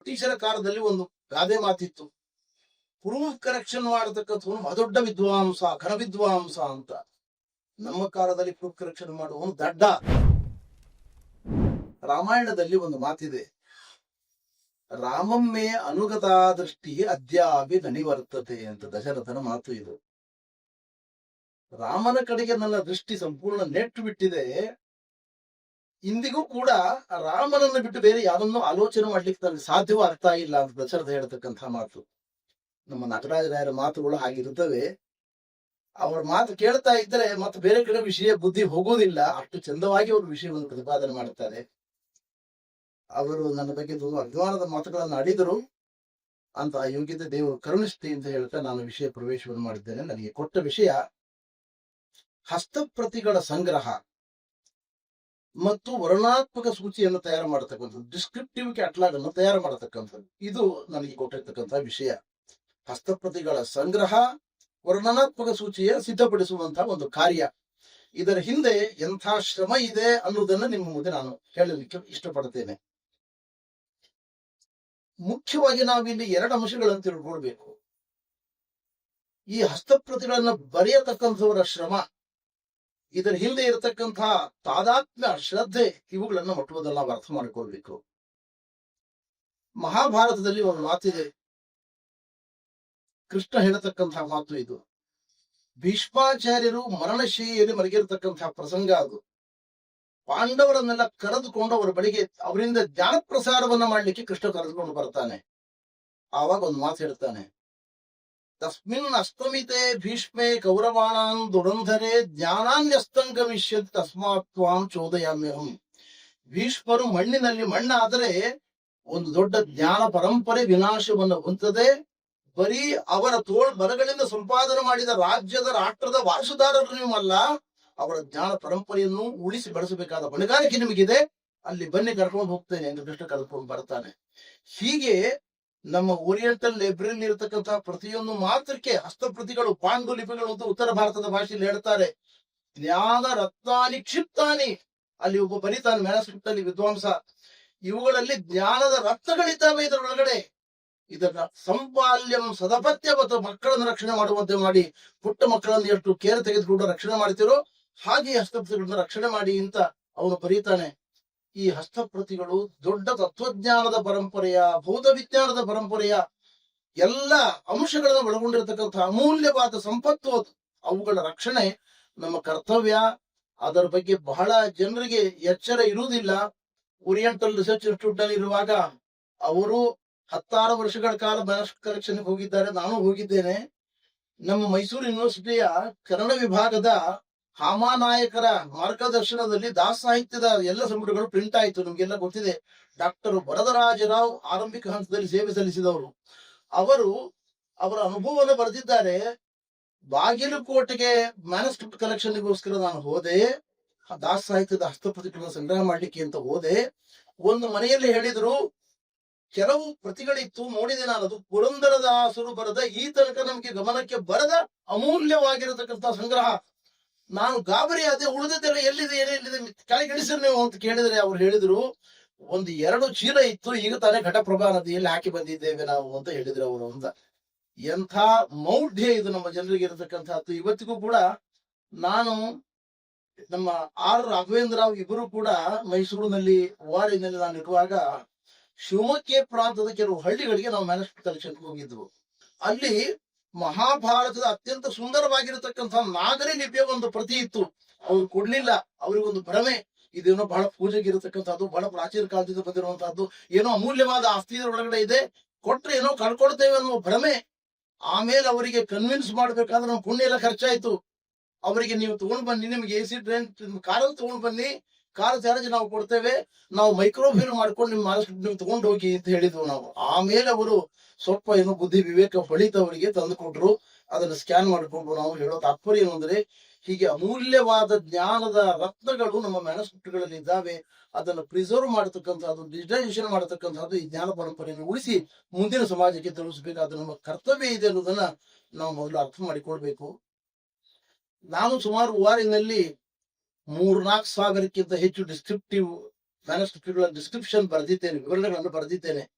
ಬ್ರಿಟಿಷರ ಕಾಲದಲ್ಲಿ ಒಂದು ಗಾದೆ ಮಾತಿತ್ತು. ಪ್ರೂಫ್ ಕರೆಕ್ಷನ್ ಮಾಡತಕ್ಕಂಥವನು ಅದೊಡ್ಡ ವಿದ್ವಾಂಸ, ಘನ ವಿದ್ವಾಂಸ ಅಂತ. ನಮ್ಮ ಕಾಲದಲ್ಲಿ ಪ್ರೂಫ್ ಕರೆಕ್ಷನ್ ಮಾಡುವವನು ದಡ್ಡ. ರಾಮಾಯಣದಲ್ಲಿ ಒಂದು ಮಾತಿದೆ. ರಾಮಮ್ಮೆ ಅನುಗತಾ ದೃಷ್ಟಿ ಅದ್ಯಾಪಿ ನನಿವರ್ತತೆ ಅಂತ ದಶರಥನ ಮಾತು ಇದು. ರಾಮನ ಕಡೆಗೆ ನನ್ನ ದೃಷ್ಟಿ ಸಂಪೂರ್ಣ ನೆಟ್ಟು ಬಿಟ್ಟಿದೆ. ಇಂದಿಗೂ ಕೂಡ ರಾಮನನ್ನು ಬಿಟ್ಟು ಬೇರೆ ಯಾರನ್ನೂ ಆಲೋಚನೆ ಮಾಡ್ಲಿಕ್ಕೆ ನಮ್ಗೆ ಸಾಧ್ಯವೂ ಆಗ್ತಾ ಇಲ್ಲ ಅಂತ ದಶರಥ ಹೇಳ್ತಕ್ಕಂತಹ ಮಾತು. ನಮ್ಮ ನಟರಾಜರಾಯರ ಮಾತುಗಳು ಹಾಗಿರುತ್ತವೆ. ಅವರ ಮಾತು ಕೇಳ್ತಾ ಇದ್ರೆ ಮತ್ತೆ ಬೇರೆ ಕಡೆ ವಿಷಯ ಬುದ್ಧಿ ಹೋಗೋದಿಲ್ಲ. ಅಷ್ಟು ಚಂದವಾಗಿ ಅವರು ವಿಷಯವನ್ನು ಪ್ರತಿಪಾದನೆ ಮಾಡುತ್ತಾರೆ ಅವರು ನನ್ನ ಬಗ್ಗೆ ಅಭಿಮಾನದ ಮಾತುಗಳನ್ನು ಆಡಿದರು. ಅಂತ ಆ ಯೋಗ್ಯತೆ ದೇವರು ಕರುಣಿಸ್ತಿ ಅಂತ ಹೇಳ್ತಾ ನಾನು ವಿಷಯ ಪ್ರವೇಶವನ್ನು ಮಾಡಿದ್ದೇನೆ. ನನಗೆ ಕೊಟ್ಟ ವಿಷಯ ಹಸ್ತಪ್ರತಿಗಳ ಸಂಗ್ರಹ. ಮತ್ತು ವರ್ಣಾತ್ಮಕ ಸೂಚಿಯನ್ನು ತಯಾರು ಮಾಡತಕ್ಕಂಥದ್ದು ಡಿಸ್ಕ್ರಿಪ್ಟಿವ್ ಕ್ಯಾಟ್ಲಾಗ್ ಅನ್ನು ತಯಾರು ಮಾಡತಕ್ಕಂಥದ್ದು. ಇದು ನನಗೆ ಕೊಟ್ಟಿರ್ತಕ್ಕಂಥ ವಿಷಯ. ಹಸ್ತಪ್ರತಿಗಳ ಸಂಗ್ರಹ, ವರ್ಣನಾತ್ಮಕ ಸೂಚಿಯ ಸಿದ್ಧಪಡಿಸುವಂತಹ ಒಂದು ಕಾರ್ಯ. ಇದರ ಹಿಂದೆ ಎಂಥ ಶ್ರಮ ಇದೆ ಅನ್ನೋದನ್ನ ನಿಮ್ಮ ಮುಂದೆ ನಾನು ಹೇಳಲಿಕ್ಕೆ ಇಷ್ಟಪಡ್ತೇನೆ ಮುಖ್ಯವಾಗಿ ನಾವಿಲ್ಲಿ ಎರಡು ಅಂಶಗಳನ್ನು ತಿಳ್ಕೊಳ್ಬೇಕು. ಈ ಹಸ್ತಪ್ರತಿಗಳನ್ನ ಬರೆಯತಕ್ಕಂಥವರ ಶ್ರಮ ಇದರ ಹಿಂದೆ ಇರತಕ್ಕಂತಹ ತಾದಾತ್ಮ್ಯ ಶ್ರದ್ಧೆ ಇವುಗಳನ್ನು ಮೊಟ್ಟಮೊದಲು ನಾವು ಅರ್ಥ ಮಾಡಿಕೊಳ್ಬೇಕು. ಮಹಾಭಾರತದಲ್ಲಿ ಒಂದು ಮಾತಿದೆ. ಕೃಷ್ಣ ಹೇಳತಕ್ಕಂತಹ ಮಾತು ಇದು. ಭೀಷ್ಮಾಚಾರ್ಯರು ಮರಣಶೈಲಿಯಲ್ಲಿ ಮಲಗಿರತಕ್ಕಂತಹ ಪ್ರಸಂಗ ಅದು. ಪಾಂಡವರನ್ನೆಲ್ಲ ಕರೆದುಕೊಂಡು ಅವರ ಬಳಿಗೆ ಅವರಿಂದ ಜ್ಞಾನ ಪ್ರಸಾರವನ್ನ ಮಾಡ್ಲಿಕ್ಕೆ ಕೃಷ್ಣ ಕರೆದುಕೊಂಡು ಬರ್ತಾನೆ. ಆವಾಗ ಒಂದು ಮಾತು ಹೇಳ್ತಾನೆ. ತಸ್ಮಿನ್ ಅಸ್ತಮಿತೆ ಭೀಷ್ಮೆ ಕೌರವಾಣಾನ್ ದುರಂಧರೆ ಜ್ಞಾನಾನ್ಯಸ್ತಂಗಮಿಷ್ಯತ್ ತಸ್ಮಾತ್ ತ್ವಾಂ ಚೋದಯಾಮ್ಯಹಂ ಭೀಷ್ಮರು ಮಣ್ಣಿನಲ್ಲಿ ಮಣ್ಣಾದರೆ ಒಂದು ದೊಡ್ಡ ಜ್ಞಾನ ಪರಂಪರೆ ವಿನಾಶವನ್ನು ಹೊಂದದೆ, ಬರೀ ಅವರ ತೋಳ್ ಬರಗಳಿಂದ ಸಂಪಾದನೆ ಮಾಡಿದ ರಾಜ್ಯದ ರಾಷ್ಟ್ರದ ವಾರಸುದಾರರು ನಿಮ್ಮಲ್ಲ, ಅವರ ಜ್ಞಾನ ಪರಂಪರೆಯನ್ನು ಉಳಿಸಿ ಬೆಳೆಸಬೇಕಾದ ಹೊಣೆಗಾರಿಕೆ ನಿಮಗಿದೆ, ಅಲ್ಲಿ ಬನ್ನಿ ಕರ್ಕೊಂಡು ಹೋಗ್ತೇನೆ ಎಂದು ಕೃಷ್ಣ ಕರ್ಕೊಂಡು ಬರ್ತಾನೆ. ಹೀಗೆ ನಮ್ಮ ಓರಿಯೆಂಟಲ್ ಲೈಬ್ರರಿಯಲ್ಲಿ ಇರತಕ್ಕಂತಹ ಪ್ರತಿಯೊಂದು ಮಾತ್ರಕ್ಕೆ ಹಸ್ತಪ್ರತಿಗಳು ಪಾಂಡುಲಿಪಿಗಳು ಅಂತ ಉತ್ತರ ಭಾರತದ ಭಾಷೆಯಲ್ಲಿ ಹೇಳ್ತಾರೆ ಜ್ಞಾನ, ರತ್ನಾನಿ, ಕ್ಷಿಪ್ತಾನಿ. ಅಲ್ಲಿ ಒಬ್ಬ ಬರೀತಾನೆ ಮ್ಯಾನಸ್ಕ್ರಿಪ್ಟ್ ಅಲ್ಲಿ, ವಿದ್ವಾಂಸ. ಇವುಗಳಲ್ಲಿ ಜ್ಞಾನದ ರತ್ನಗಳಿದ್ದಾವೆ ಇದರೊಳಗಡೆ. ಇದನ್ನ ಸಂಪಾಲ್ಯಂ ಸದಪತ್ಯ ಮತ್ತು ಮಕ್ಕಳನ್ನು ರಕ್ಷಣೆ ಮಾಡುವಂತೆ ಮಾಡಿ, ಪುಟ್ಟ ಮಕ್ಕಳನ್ನು ಎಷ್ಟು ಕೇರ್ ತೆಗೆದುಕೊಂಡು ರಕ್ಷಣೆ ಮಾಡ್ತಿರೋ ಹಾಗೆ ಹಸ್ತಪ್ರತಿಗಳನ್ನ ರಕ್ಷಣೆ ಮಾಡಿ ಅಂತ ಅವನು ಬರೀತಾನೆ. ಈ ಹಸ್ತಪ್ರತಿಗಳು ದೊಡ್ಡ ತತ್ವಜ್ಞಾನದ ಪರಂಪರೆಯ ಭೌತ ವಿಜ್ಞಾನದ ಪರಂಪರೆಯ ಎಲ್ಲ ಅಂಶಗಳನ್ನು ಒಳಗೊಂಡಿರತಕ್ಕಂಥ ಅಮೂಲ್ಯವಾದ ಸಂಪತ್ತು ಅದು. ಅವುಗಳ ರಕ್ಷಣೆ ನಮ್ಮ ಕರ್ತವ್ಯ. ಅದರ ಬಗ್ಗೆ ಬಹಳ ಜನರಿಗೆ ಎಚ್ಚರ ಇರುವುದಿಲ್ಲ. ಓರಿಯೆಂಟಲ್ ರಿಸರ್ಚ್ ಇನ್ಸ್ಟಿಟ್ಯೂಟ್ನಲ್ಲಿ ಇರುವಾಗ ಅವರು ಹತ್ತಾರು ವರ್ಷಗಳ ಕಾಲ ಮ್ಯಾನಸ್ ಕಲೆಕ್ಷನ್ ಹೋಗಿದ್ದಾರೆ. ನಾನು ಹೋಗಿದ್ದೇನೆ. ನಮ್ಮ ಮೈಸೂರು ಯೂನಿವರ್ಸಿಟಿಯ ಕನ್ನಡ ವಿಭಾಗದ ಹಾಮಾನಾಯಕರ ಮಾರ್ಗದರ್ಶನದಲ್ಲಿ ದಾಸ ಸಾಹಿತ್ಯದ ಎಲ್ಲ ಸಂಪುಟಗಳು ಪ್ರಿಂಟ್ ಆಯಿತು, ನಮಗೆಲ್ಲ ಗೊತ್ತಿದೆ. ಡಾಕ್ಟರ್ ವರದರಾಜರಾವ್ ಆರಂಭಿಕ ಹಂತದಲ್ಲಿ ಸೇವೆ ಸಲ್ಲಿಸಿದವರು. ಅವರು ಅವರ ಅನುಭವವನ್ನು ಬರೆದಿದ್ದಾರೆ. ಬಾಗಿಲುಕೋಟೆಗೆ ಮ್ಯಾನಸ್ಕ್ರಿಪ್ಟ್ ಕಲೆಕ್ಷನ್ಗೋಸ್ಕರ ನಾನು ಹೋದೆ. ದಾಸ ಸಾಹಿತ್ಯದ ಹಸ್ತಪ್ರತಿಗಳನ್ನು ಸಂಗ್ರಹ ಮಾಡ್ಲಿಕ್ಕೆ ಅಂತ ಹೋದೆ. ಒಂದು ಮನೆಯಲ್ಲಿ ಹೇಳಿದ್ರು, ಕೆಲವು ಪ್ರತಿಗಳಿತ್ತು, ನೋಡಿದೆ ನಾನು. ಅದು ಪುರಂದರದಾಸರು ಬರೆದ, ಈ ತನಕ ನಮಗೆ ಗಮನಕ್ಕೆ ಬರದ ಅಮೂಲ್ಯವಾಗಿರತಕ್ಕಂತಹ ಸಂಗ್ರಹ. ನಾನು ಗಾಬರಿ ಅದೇ ಉಳಿದಿದ್ದೆಲ್ಲ ಎಲ್ಲಿದೆ ಏನೆಲ್ಲಿದೆ ಕೆಳಗಿಳಿಸಿರಿ ನೀವು ಅಂತ ಕೇಳಿದ್ರೆ ಅವ್ರು ಹೇಳಿದ್ರು, ಒಂದು ಎರಡು ಚೀಲ ಇತ್ತು, ಈಗ ತಾನೇ ಘಟಪ್ರಭಾ ನದಿಯಲ್ಲಿ ಹಾಕಿ ಬಂದಿದ್ದೇವೆ ನಾವು ಅಂತ ಹೇಳಿದ್ರು ಅವರು ಅಂತ. ಎಂಥ ಮೌಢ್ಯ ಇದು ನಮ್ಮ ಜನರಿಗೆ ಇರತಕ್ಕಂಥದ್ದು. ಇವತ್ತಿಗೂ ಕೂಡ ನಾನು ನಮ್ಮ ಆರ್ ರಾಘವೇಂದ್ರ ರಾವ್ ಇಬ್ಬರು ಕೂಡ ಮೈಸೂರಿನಲ್ಲಿ ವಾರಿನಲ್ಲಿ ನಾನು ಇರುವಾಗ ಶಿವಮೊಗ್ಗ ಪ್ರಾಂತದ ಕೆಲವು ಹಳ್ಳಿಗಳಿಗೆ ನಾವು ಮ್ಯಾನೇಜ್ ಕಲೆಕ್ಷನ್ ಹೋಗಿದ್ವು. ಅಲ್ಲಿ ಮಹಾಭಾರತದ ಅತ್ಯಂತ ಸುಂದರವಾಗಿರತಕ್ಕಂತಹ ನಾಗರಿ ಲಿಪಿಯ ಒಂದು ಪ್ರತಿ ಇತ್ತು. ಅವ್ರು ಕೊಡ್ಲಿಲ್ಲ ಅವ್ರಿಗೊಂದು ಭ್ರಮೆ. ಇದೇನೋ ಬಹಳ ಪೂಜೆಗೆ ಇರತಕ್ಕಂಥದ್ದು ಬಹಳ ಪ್ರಾಚೀನ ಕಾಲದಿಂದ ಬಂದಿರುವಂತಹದ್ದು ಏನೋ ಅಮೂಲ್ಯವಾದ ಆಸ್ತಿ ಒಳಗಡೆ ಇದೆ. ಕೊಟ್ರೆ ಏನೋ ಕಳ್ಕೊಡ್ತೇವೆ ಅನ್ನೋ ಭ್ರಮೆ. ಆಮೇಲೆ ಅವರಿಗೆ ಕನ್ವಿನ್ಸ್ ಮಾಡ್ಬೇಕಾದ್ರೆ ನಮ್ಮ ಪುಣ್ಯ ಎಲ್ಲ ಖರ್ಚಾಯ್ತು. ಅವರಿಗೆ ನೀವು ತಗೊಂಡ್ ಬನ್ನಿ, ನಿಮ್ಗೆ ಎ ಸಿ ಟ್ರೈನ್ ಕಾರಲ್ಲಿ ತಗೊಂಡ್ ಬನ್ನಿ. ಕಾರ್ ಚಾರ್ಜ್ ನಾವು ಕೊಡ್ತೇವೆ, ನಾವು ಮೈಕ್ರೋಫಿಲ್ ಮಾಡ್ಕೊಂಡು ನಿಮ್ಮ ಮಾನಸಿಕ ನೀವು ತಗೊಂಡು ಹೋಗಿ ಅಂತ ಹೇಳಿದ್ವು ನಾವು. ಆಮೇಲೆ ಅವರು ಸ್ವಲ್ಪ ಏನೋ ಬುದ್ಧಿ ವಿವೇಕ ಹೊಳಿತವರಿಗೆ ಅವರಿಗೆ ಕೊಟ್ರು. ಅದನ್ನ ಸ್ಕ್ಯಾನ್ ಮಾಡಿಕೊಂಡು ನಾವು ಹೇಳೋ ತಾತ್ಪರ್ಯ ಏನು ಅಂದ್ರೆ, ಹೀಗೆ ಅಮೂಲ್ಯವಾದ ಜ್ಞಾನದ ರತ್ನಗಳು ನಮ್ಮ ಮ್ಯಾನಸ್ಕ್ರಿಪ್ಟ್ಗಳಲ್ಲಿ ಇದ್ದಾವೆ. ಅದನ್ನು ಪ್ರಿಸರ್ವ್ ಮಾಡತಕ್ಕಂಥದ್ದು ಡಿಜಿಟೈಸೇಷನ್ ಮಾಡತಕ್ಕಂಥದ್ದು ಈ ಜ್ಞಾನ ಪರಂಪರೆಯನ್ನು ಉಳಿಸಿ ಮುಂದಿನ ಸಮಾಜಕ್ಕೆ ತಿಳಿಸಬೇಕಾದ ನಮ್ಮ ಕರ್ತವ್ಯ ಇದೆ ಅನ್ನೋದನ್ನ ನಾವು ಮೊದಲು ಅರ್ಥ ಮಾಡಿಕೊಳ್ಬೇಕು. ನಾನು ಸುಮಾರು ವಾರಿನಲ್ಲಿ ಮೂರ್ನಾಲ್ಕು ಸಾವಿರಕ್ಕಿಂತ ಹೆಚ್ಚು ಡಿಸ್ಕ್ರಿಪ್ಟಿವ್ ಮ್ಯಾನಸ್ಕ್ರಿಪ್ಟ್ಗಳ ಡಿಸ್ಕ್ರಿಪ್ಷನ್ ಬರೆದಿದ್ದೇನೆ, ವಿವರಣೆಗಳನ್ನು ಬರೆದಿದ್ದೇನೆ.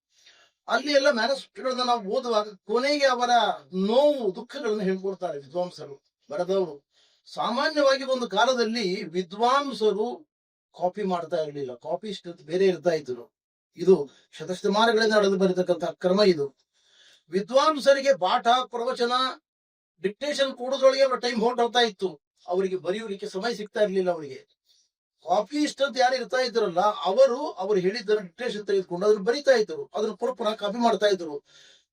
ಅಲ್ಲಿ ಎಲ್ಲ ಮ್ಯಾನಸ್ಕ್ರಿಪ್ಟ್ಗಳನ್ನ ನಾವು ಓದುವಾಗ ಕೊನೆಗೆ ಅವರ ನೋವು, ದುಃಖಗಳನ್ನು ಹೇಳ್ಕೊಡ್ತಾರೆ ವಿದ್ವಾಂಸರು, ಬರೆದವರು. ಸಾಮಾನ್ಯವಾಗಿ ಒಂದು ಕಾಲದಲ್ಲಿ ವಿದ್ವಾಂಸರು ಕಾಪಿ ಮಾಡ್ತಾ ಇರಲಿಲ್ಲ ಕಾಪಿ ಬೇರೆ ಇರ್ತಾ ಇದ್ರು ಇದು ಶತಶತಮಾನಗಳಿಂದ ನಡೆದು ಬರೀತಕ್ಕಂತ ಕ್ರಮ ಇದು. ವಿದ್ವಾಂಸರಿಗೆ ಪಾಠ ಪ್ರವಚನ ಡಿಕ್ಟೇಷನ್ ಕೊಡೋದ್ರೊಳಗೆ ಅವರ ಟೈಮ್ ಹೊರಟೋಗ್ತಾ ಇತ್ತು. ಅವರಿಗೆ ಬರೆಯೋಲಿಕ್ಕೆ ಸಮಯ ಸಿಗ್ತಾ ಇರ್ಲಿಲ್ಲ ಅವರಿಗೆ. ಕಾಪಿ ಅಂತ ಯಾರು ಇರ್ತಾ ಇದ್ರಲ್ಲ ಅವರು ಅವರು ಹೇಳಿದ್ದನ್ನು ಡಿಕ್ಟೇಷನ್ ತೆಗೆದುಕೊಂಡು ಅದ್ರ ಬರಿತಾ ಇದ್ರು ಅದ್ರ ಪುನಃ ಪುನಃ ಕಾಪಿ ಮಾಡ್ತಾ ಇದ್ರು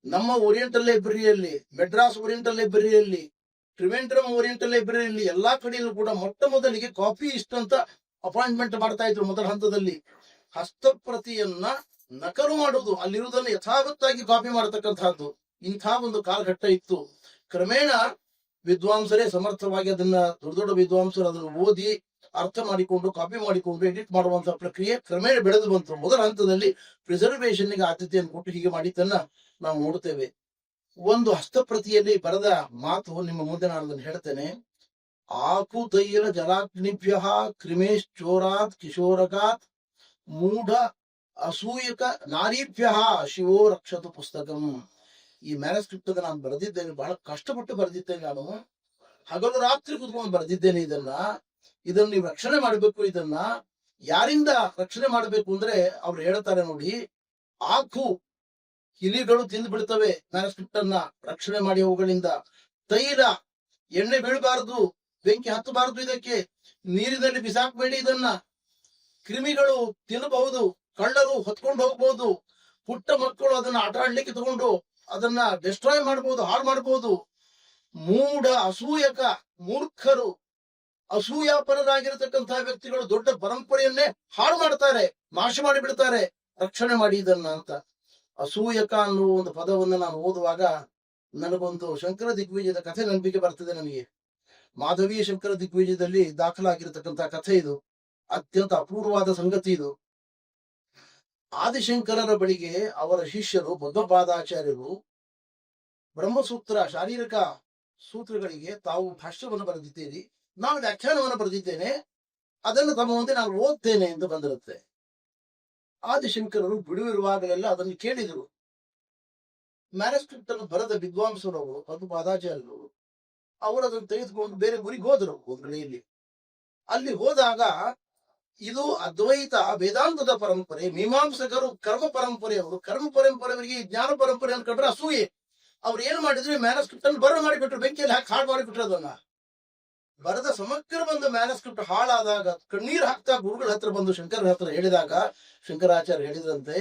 ನಮ್ಮ ಓರಿಯೆಂಟಲ್ ಲೈಬ್ರರಿಯಲ್ಲಿ ಮೆಡ್ರಾಸ್ ಓರಿಯೆಂಟಲ್ ಲೈಬ್ರರಿಯಲ್ಲಿ ಟ್ರಿವೆಂಡ್ರಮ್ ಓರಿಯೆಂಟಲ್ ಲೈಬ್ರರಿಯಲ್ಲಿ ಎಲ್ಲಾ ಕಡೆಯಲ್ಲೂ ಕೂಡ ಮೊಟ್ಟ ಮೊದಲಿಗೆ ಕಾಪಿ ಇಷ್ಟ ಅಂತ ಅಪಾಯಿಂಟ್ಮೆಂಟ್ ಮಾಡ್ತಾ ಇದ್ರು ಮೊದಲ ಹಂತದಲ್ಲಿ. ಹಸ್ತಪ್ರತಿಯನ್ನ ನಕಲು ಮಾಡುವುದು, ಅಲ್ಲಿರುವುದನ್ನು ಯಥಾವತ್ತಾಗಿ ಕಾಪಿ ಮಾಡತಕ್ಕಂತಹದ್ದು. ಇಂಥ ಒಂದು ಕಾಲಘಟ್ಟ ಇತ್ತು. ಕ್ರಮೇಣ ವಿದ್ವಾಂಸರೇ ಸಮರ್ಥವಾಗಿ ಅದನ್ನ ದೊಡ್ಡ ದೊಡ್ಡ ವಿದ್ವಾಂಸರು ಅದನ್ನು ಓದಿ ಅರ್ಥ ಮಾಡಿಕೊಂಡು ಕಾಪಿ ಮಾಡಿಕೊಂಡು ಎಡಿಟ್ ಮಾಡುವಂತಹ ಪ್ರಕ್ರಿಯೆ ಕ್ರಮೇಣ ಬೆಳೆದು ಬಂತು. ಮೊದಲ ಹಂತದಲ್ಲಿ ಪ್ರಿಸರ್ವೇಷನ್ಗೆ ಆದ್ಯತೆಯನ್ನು ಕೊಟ್ಟು ಹೀಗೆ ಮಾಡಿದ್ದನ್ನ ನಾವು ನೋಡುತ್ತೇವೆ. ಒಂದು ಹಸ್ತಪ್ರತಿಯಲ್ಲಿ ಬರೆದ ಮಾತು ನಿಮ್ಮ ಮುಂದೆ ನಾನು ಅದನ್ನು ಹೇಳ್ತೇನೆ. ಆಕು ತೈಲ ಜಲಾಗ್ನಿಭ್ಯ ಕ್ರಿಮೇಶ್ಚೋರಾತ್ ಕಿಶೋರಕಾತ್ ಮೂಢ ಅಸೂಯಕ ನಾರೀಭ್ಯ ಶಿವೋ ರಕ್ಷತು ಪುಸ್ತಕಂ. ಈ ಮ್ಯಾನಸ್ಕ್ರಿಪ್ಟ್ ನಾನು ಬರೆದಿದ್ದೇನೆ, ಬಹಳ ಕಷ್ಟಪಟ್ಟು ಬರೆದಿದ್ದೇನೆ ನಾನು. ಹಗಲು ರಾತ್ರಿ ಕುತ್ಕೊಂಡು ಬರೆದಿದ್ದೇನೆ ಇದನ್ನ. ಇದನ್ನ ನೀವು ರಕ್ಷಣೆ ಮಾಡಬೇಕು, ಇದನ್ನ ಯಾರಿಂದ ರಕ್ಷಣೆ ಮಾಡಬೇಕು ಅಂದ್ರೆ ಅವ್ರು ಹೇಳ್ತಾರೆ ನೋಡಿ, ಆಕು ಹಿಲಿಗಳು ತಿಂದು ಬಿಡ್ತವೆ ಮ್ಯಾನಸ್ಕ್ರಿಪ್ಟ್ ಅನ್ನ ರಕ್ಷಣೆ ಮಾಡಿ ಅವುಗಳಿಂದ. ತೈಲ, ಎಣ್ಣೆ ಬೀಳಬಾರದು, ಬೆಂಕಿ ಹತ್ತಬಾರದು ಇದಕ್ಕೆ. ನೀರಿನಲ್ಲಿ ಬಿಸಾಕ್ಬೇಡಿ ಇದನ್ನ. ಕ್ರಿಮಿಗಳು ತಿನ್ನಬಹುದು, ಕಳ್ಳರು ಹೊತ್ಕೊಂಡು ಹೋಗ್ಬಹುದು ಪುಟ್ಟ ಮಕ್ಕಳು ಅದನ್ನ ಆಟ ಆಡ್ಲಿಕ್ಕೆ ತಗೊಂಡು ಅದನ್ನ ಡಿಸ್ಟ್ರಾಯ್ ಮಾಡಬಹುದು ಹಾಳು ಮಾಡಬಹುದು ಮೂಡ ಅಸೂಯಕ ಮೂರ್ಖರು ಅಸೂಯಾಪರರಾಗಿರತಕ್ಕಂತಹ ವ್ಯಕ್ತಿಗಳು ದೊಡ್ಡ ಪರಂಪರೆಯನ್ನೇ ಹಾಳು ಮಾಡ್ತಾರೆ, ನಾಶ ಮಾಡಿ ಬಿಡ್ತಾರೆ ರಕ್ಷಣೆ ಮಾಡಿ ಇದನ್ನ ಅಂತ. ಅಸೂಯಕ ಅನ್ನುವ ಒಂದು ಪದವನ್ನು ನಾನು ಓದುವಾಗ ನನಗೊಂದು ಶಂಕರ ದಿಗ್ವಿಜಯದ ಕಥೆ ನಂಬಿಕೆ ಬರ್ತದೆ ನನಗೆ. ಮಾಧವೀಯ ಶಂಕರ ದಿಗ್ವಿಜಯದಲ್ಲಿ ದಾಖಲಾಗಿರತಕ್ಕಂತಹ ಕಥೆ ಇದು. ಅತ್ಯಂತ ಅಪೂರ್ವವಾದ ಸಂಗತಿ ಇದು. ಆದಿಶಂಕರರ ಬಳಿಗೆ ಅವರ ಶಿಷ್ಯರು ಬುದ್ಧಪಾದಾಚಾರ್ಯರು ಬ್ರಹ್ಮಸೂತ್ರ, ಶಾರೀರಿಕ ಸೂತ್ರಗಳಿಗೆ ತಾವು ಭಾಷ್ಯವನ್ನು ಬರೆದಿದ್ದೀರಿ. ನಾನು ವ್ಯಾಖ್ಯಾನವನ್ನು ಬರೆದಿದ್ದೇನೆ. ಅದನ್ನು ತಮ್ಮ ಮುಂದೆ ನಾನು ಓದ್ತೇನೆ ಎಂದು ಬಂದಿರುತ್ತೆ. ಆದಿಶಂಕರರು ಬಿಡುವಿರುವಾಗಲೆಲ್ಲ ಅದನ್ನು ಕೇಳಿದರು. ಮ್ಯಾನಸ್ಕ್ರಿಪ್ಟ್ ಅನ್ನು ಬರೆದ ವಿದ್ವಾಂಸರವರು ಅದು ಪಾದಾಚಾರ್ಯರು ಅವರು ಅದನ್ನು ತೆಗೆದುಕೊಂಡು ಬೇರೆ ಗುರಿಗೆ ಹೋದರು. ಒಂದು ಅಲ್ಲಿ ಹೋದಾಗ ಇದು ಅದ್ವೈತ ವೇದಾಂತದ ಪರಂಪರೆ, ಮೀಮಾಂಸಕರು ಕರ್ಮ ಪರಂಪರೆಯವರು ಕರ್ಮ ಪರಂಪರೆಯವರಿಗೆ ಜ್ಞಾನ ಪರಂಪರೆ ಅನ್ಕೊಂಡ್ರೆ ಅಸೂಯೆ. ಅವ್ರು ಏನ್ ಮಾಡಿದ್ರು? ಮ್ಯಾನಸ್ಕ್ರಿಪ್ಟ್ ಅನ್ನು ಬರ ಮಾಡಿಬಿಟ್ರು, ಬೆಂಕಿಯಲ್ಲಿ ಹಾಕಿ ಹಾಳು ಮಾಡಿಬಿಟ್ರು ಅದನ್ನ. ಬರದ ಸಮಗ್ರ ಬಂದು ಮ್ಯಾನಸ್ಕ್ರಿಪ್ಟ್ ಹಾಳಾದಾಗ, ಕಣ್ಣೀರ್ ಹಾಕ್ತಾ ಗುರುಗಳ ಹತ್ರ ಬಂದು ಶಂಕರ ಹತ್ರ ಹೇಳಿದಾಗ, ಶಂಕರಾಚಾರ್ಯ ಹೇಳಿದ್ರಂತೆ